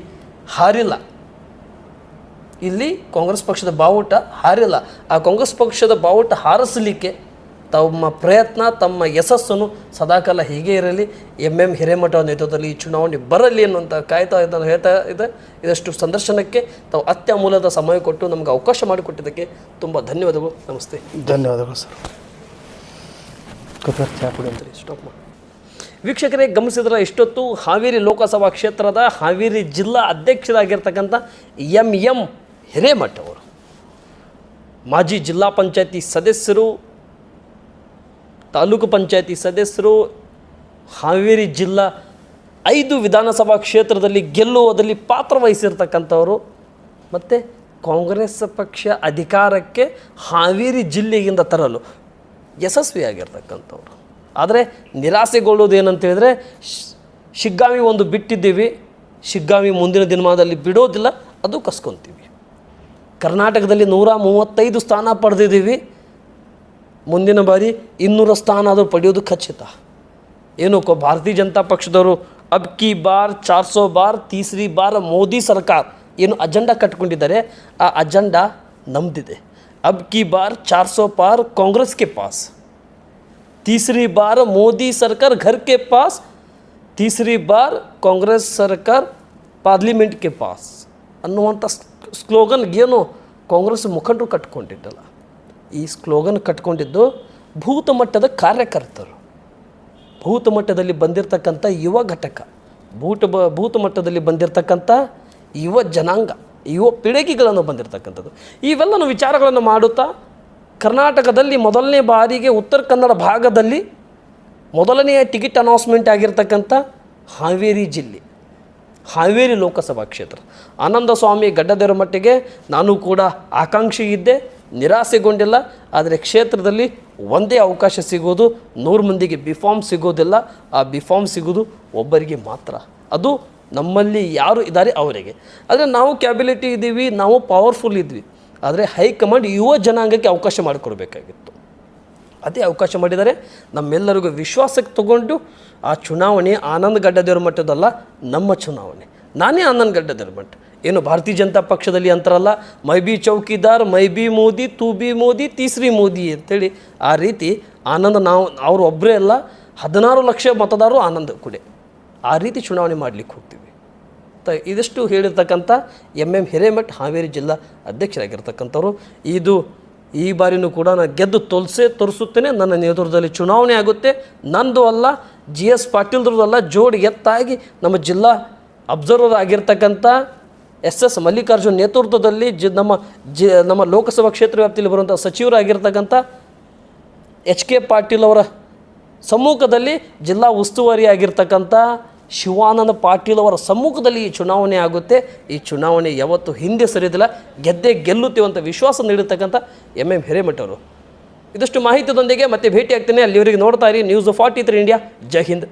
ಹಾರಿಲ್ಲ. ಇಲ್ಲಿ ಕಾಂಗ್ರೆಸ್ ಪಕ್ಷದ ಬಾವುಟ ಹಾರಿಲ್ಲ. ಆ ಕಾಂಗ್ರೆಸ್ ಪಕ್ಷದ ಬಾವುಟ ಹಾರಿಸಲಿಕ್ಕೆ ತಮ್ಮ ಪ್ರಯತ್ನ ತಮ್ಮ ಯಶಸ್ಸನ್ನು ಸದಾಕಾಲ ಹೀಗೆ ಇರಲಿ. ಎಂ ಎಂ ಹಿರೇಮಠ ನೇತೃತ್ವದಲ್ಲಿ ಈ ಚುನಾವಣೆ ಬರಲಿ ಅನ್ನುವಂಥ ಕಾಯ್ತಾ ಇದನ್ನು ಹೇಳ್ತಾ ಇದೆ. ಇದಷ್ಟು ಸಂದರ್ಶನಕ್ಕೆ ತಾವು ಅತ್ಯಮೂಲದ ಸಮಯ ಕೊಟ್ಟು ನಮಗೆ ಅವಕಾಶ ಮಾಡಿಕೊಟ್ಟಿದ್ದಕ್ಕೆ ತುಂಬ ಧನ್ಯವಾದಗಳು. ನಮಸ್ತೆ. ಧನ್ಯವಾದಗಳು ಸರ್. ಸ್ಟಾಪ್ ಮಾಡಿ. ವೀಕ್ಷಕರೇ ಗಮನಿಸಿದ್ರೆ ಇಷ್ಟೊತ್ತು ಹಾವೇರಿ ಲೋಕಸಭಾ ಕ್ಷೇತ್ರದ ಹಾವೇರಿ ಜಿಲ್ಲಾ ಅಧ್ಯಕ್ಷರಾಗಿರ್ತಕ್ಕಂಥ ಎಂ ಎಂ ಹಿರೇಮಠ ಅವರು ಮಾಜಿ ಜಿಲ್ಲಾ ಪಂಚಾಯತಿ ಸದಸ್ಯರು ತಾಲೂಕು ಪಂಚಾಯತಿ ಸದಸ್ಯರು ಹಾವೇರಿ ಜಿಲ್ಲಾ ಐದು ವಿಧಾನಸಭಾ ಕ್ಷೇತ್ರದಲ್ಲಿ ಗೆಲ್ಲುವುದರಲ್ಲಿ ಪಾತ್ರ ವಹಿಸಿರ್ತಕ್ಕಂಥವರು. ಮತ್ತು ಕಾಂಗ್ರೆಸ್ ಪಕ್ಷ ಅಧಿಕಾರಕ್ಕೆ ಹಾವೇರಿ ಜಿಲ್ಲೆಯಿಂದ ತರಲು ಯಶಸ್ವಿಯಾಗಿರ್ತಕ್ಕಂಥವ್ರು. ಆದರೆ ನಿರಾಸೆಗೊಳ್ಳೋದು ಏನಂತ ಹೇಳಿದ್ರೆ ಶ್- ಶಿಗ್ಗಾವಿ ಒಂದು ಬಿಟ್ಟಿದ್ದೀವಿ ಶಿಗ್ಗಾವಿ ಮುಂದಿನ ದಿನಮಾನದಲ್ಲಿ ಬಿಡೋದಿಲ್ಲ, ಅದು ಕಸ್ಕೊತೀವಿ. ಕರ್ನಾಟಕದಲ್ಲಿ ನೂರ ಮೂವತ್ತೈದು ಸ್ಥಾನ ಪಡೆದಿದ್ದೀವಿ ಮುಂದಿನ ಬಾರಿ ಇನ್ನೂರ ಸ್ಥಾನ ಅದು ಪಡೆಯೋದು ಖಚಿತ. ಏನಕ್ಕೋ ಭಾರತೀಯ ಜನತಾ ಪಕ್ಷದವರು ಅಬ್ಕಿ ಬಾರ್ ಚಾರ್ ಸೋ ಬಾರ್, ತೀಸರಿ ಬಾರ್, ಮೋದಿ ಸರ್ಕಾರ ಏನು ಅಜೆಂಡಾ ಕಟ್ಕೊಂಡಿದ್ದಾರೆ, ಆ ಅಜೆಂಡಾ ನಮ್ಮದಿದೆ ಅಬ್ಕಿ ಬಾರ್ ಚಾರ್ ಸೋ ಪಾರ್ ಕಾಂಗ್ರೆಸ್ಗೆ ಪಾಸ್. ತೀಸರಿ ಬಾರ್, ಮೋದಿ ಸರ್ಕಾರ ಘರ್ಗೆ ಪಾಸ್. ತೀಸರಿ ಬಾರ್, ಕಾಂಗ್ರೆಸ್ ಸರ್ಕಾರ ಪಾರ್ಲಿಮೆಂಟ್ಗೆ ಪಾಸ್ ಅನ್ನುವಂಥ ಸ್ಲೋಗನ್ಗೇನು ಕಾಂಗ್ರೆಸ್ ಮುಖಂಡರು ಕಟ್ಕೊಂಡಿದ್ದಲ್ಲ. ಈ ಸ್ಲೋಗನ್ ಕಟ್ಕೊಂಡಿದ್ದು ಭೂತ ಮಟ್ಟದ ಕಾರ್ಯಕರ್ತರು. ಭೂತ ಮಟ್ಟದಲ್ಲಿ ಬಂದಿರತಕ್ಕಂಥ ಯುವ ಘಟಕ, ಭೂತ ಬ, ಭೂತ ಮಟ್ಟದಲ್ಲಿ ಬಂದಿರತಕ್ಕಂಥ ಯುವ ಜನಾಂಗ, ಯುವ ಪೀಳಿಗೆಗಳನ್ನು ಬಂದಿರತಕ್ಕಂಥದ್ದು. ಇವೆಲ್ಲನೂ ವಿಚಾರಗಳನ್ನು ಮಾಡುತ್ತಾ ಕರ್ನಾಟಕದಲ್ಲಿ ಮೊದಲನೇ ಬಾರಿಗೆ ಉತ್ತರ ಕನ್ನಡ ಭಾಗದಲ್ಲಿ ಮೊದಲನೆಯ ಟಿಕೆಟ್ ಅನೌನ್ಸ್ಮೆಂಟ್ ಆಗಿರ್ತಕ್ಕಂಥ ಹಾವೇರಿ ಜಿಲ್ಲೆ, ಹಾವೇರಿ ಲೋಕಸಭಾ ಕ್ಷೇತ್ರ. ಆನಂದ ಸ್ವಾಮಿ ಗಡ್ಡದೇವರ ಮಟ್ಟಿಗೆ ನಾನು ಕೂಡ ಆಕಾಂಕ್ಷಿ ಇದ್ದೆ. ನಿರಾಸೆಗೊಂಡಿಲ್ಲ, ಆದರೆ ಕ್ಷೇತ್ರದಲ್ಲಿ ಒಂದೇ ಅವಕಾಶ ಸಿಗೋದು, ನೂರು ಮಂದಿಗೆ ಬಿಫಾರ್ಮ್ ಸಿಗೋದಿಲ್ಲ. ಆ ಬಿಫಾರ್ಮ್ ಸಿಗೋದು ಒಬ್ಬರಿಗೆ ಮಾತ್ರ. ಅದು ನಮ್ಮಲ್ಲಿ ಯಾರು ಇದ್ದಾರೆ ಅವರಿಗೆ. ಆದರೆ ನಾವು ಕ್ಯಾಬಿಲಿಟಿ ಇದ್ದೀವಿ, ನಾವು ಪವರ್ಫುಲ್ ಇದ್ವಿ. ಆದರೆ ಹೈಕಮಾಂಡ್ ಯುವ ಜನಾಂಗಕ್ಕೆ ಅವಕಾಶ ಮಾಡಿಕೊಡ್ಬೇಕಾಗಿತ್ತು. ಅದೇ ಅವಕಾಶ ಮಾಡಿದರೆ ನಮ್ಮೆಲ್ಲರಿಗೂ ವಿಶ್ವಾಸಕ್ಕೆ ತಗೊಂಡು ಆ ಚುನಾವಣೆ ಆನಂದ್ ಗಡ್ಡದೇವ್ರ ಮಟ್ಟದಲ್ಲ ನಮ್ಮ ಚುನಾವಣೆ. ನಾನೇ ಆನಂದ್ ಗಡ್ಡದೇವ್ರ ಮಟ್ಟ ಏನು ಭಾರತೀಯ ಜನತಾ ಪಕ್ಷದಲ್ಲಿ ಅಂತಾರಲ್ಲ, ಮೈ ಬಿ ಚೌಕಿದಾರ್, ಮೈ ಬಿ ಮೋದಿ, ತೂ ಬಿ ಮೋದಿ, ತೀಸ್ರಿ ಮೋದಿ ಅಂತೇಳಿ ಆ ರೀತಿ ಆನಂದ್ ನಾವು, ಅವರು ಒಬ್ಬರೇ ಅಲ್ಲ, ಹದಿನಾರು ಲಕ್ಷ ಮತದಾರರು ಆನಂದ್ ಕೂಡ. ಆ ರೀತಿ ಚುನಾವಣೆ ಮಾಡಲಿಕ್ಕೆ ಹೋಗ್ತೀವಿ. ತ, ಇದಿಷ್ಟು ಹೇಳಿರ್ತಕ್ಕಂಥ ಎಂ ಎಂ ಹಿರೇಮಠ್ ಹಾವೇರಿ ಜಿಲ್ಲಾ ಅಧ್ಯಕ್ಷರಾಗಿರ್ತಕ್ಕಂಥವ್ರು. ಇದು ಈ ಬಾರಿನೂ ಕೂಡ ನಾನು ಗೆದ್ದು ತೊಲಸೆ, ತೋರಿಸುತ್ತೇನೆ. ನನ್ನ ನೇತೃತ್ವದಲ್ಲಿ ಚುನಾವಣೆ ಆಗುತ್ತೆ. ನಂದು ಅಲ್ಲ, ಜಿ ಎಸ್ ಪಾಟೀಲ್ರದ್ದಲ್ಲ ಜೋಡಿ ಎತ್ತಾಗಿ ನಮ್ಮ ಜಿಲ್ಲಾ ಅಬ್ಸರ್ವರ್ ಆಗಿರ್ತಕ್ಕಂಥ ಎಸ್ ಎಸ್ ಮಲ್ಲಿಕಾರ್ಜುನ್ ನೇತೃತ್ವದಲ್ಲಿ ಜಿ ನಮ್ಮ ಜಿ ನಮ್ಮ ಲೋಕಸಭಾ ಕ್ಷೇತ್ರ ವ್ಯಾಪ್ತಿಯಲ್ಲಿ ಬರುವಂಥ ಸಚಿವರಾಗಿರ್ತಕ್ಕಂಥ ಎಚ್ ಕೆ ಪಾಟೀಲ್ ಅವರ ಸಮ್ಮುಖದಲ್ಲಿ ಜಿಲ್ಲಾ ಉಸ್ತುವಾರಿ ಆಗಿರ್ತಕ್ಕಂಥ ಶಿವಾನಂದ ಪಾಟೀಲ್ ಅವರ ಸಮ್ಮುಖದಲ್ಲಿ ಈ ಚುನಾವಣೆ ಆಗುತ್ತೆ. ಈ ಚುನಾವಣೆ ಯಾವತ್ತೂ ಹಿಂದೆ ಸರಿಯೋದಿಲ್ಲ ಗೆದ್ದೇ ಗೆಲ್ಲುತ್ತೀವಿ ಅಂತ ವಿಶ್ವಾಸ ನೀಡಿರ್ತಕ್ಕಂಥ ಎಂ ಎಂ ಅವರು. ಇದಷ್ಟು ಮಾಹಿತಿಯೊಂದಿಗೆ ಮತ್ತೆ ಭೇಟಿ ಆಗ್ತೇನೆ ಅಲ್ಲಿವರಿಗೆ ನೋಡ್ತಾ ಇರಿ. ನ್ಯೂಸ್ ಫಾರ್ಟಿ ತ್ರೀ ಇಂಡಿಯಾ ಜೈ ಹಿಂದ್.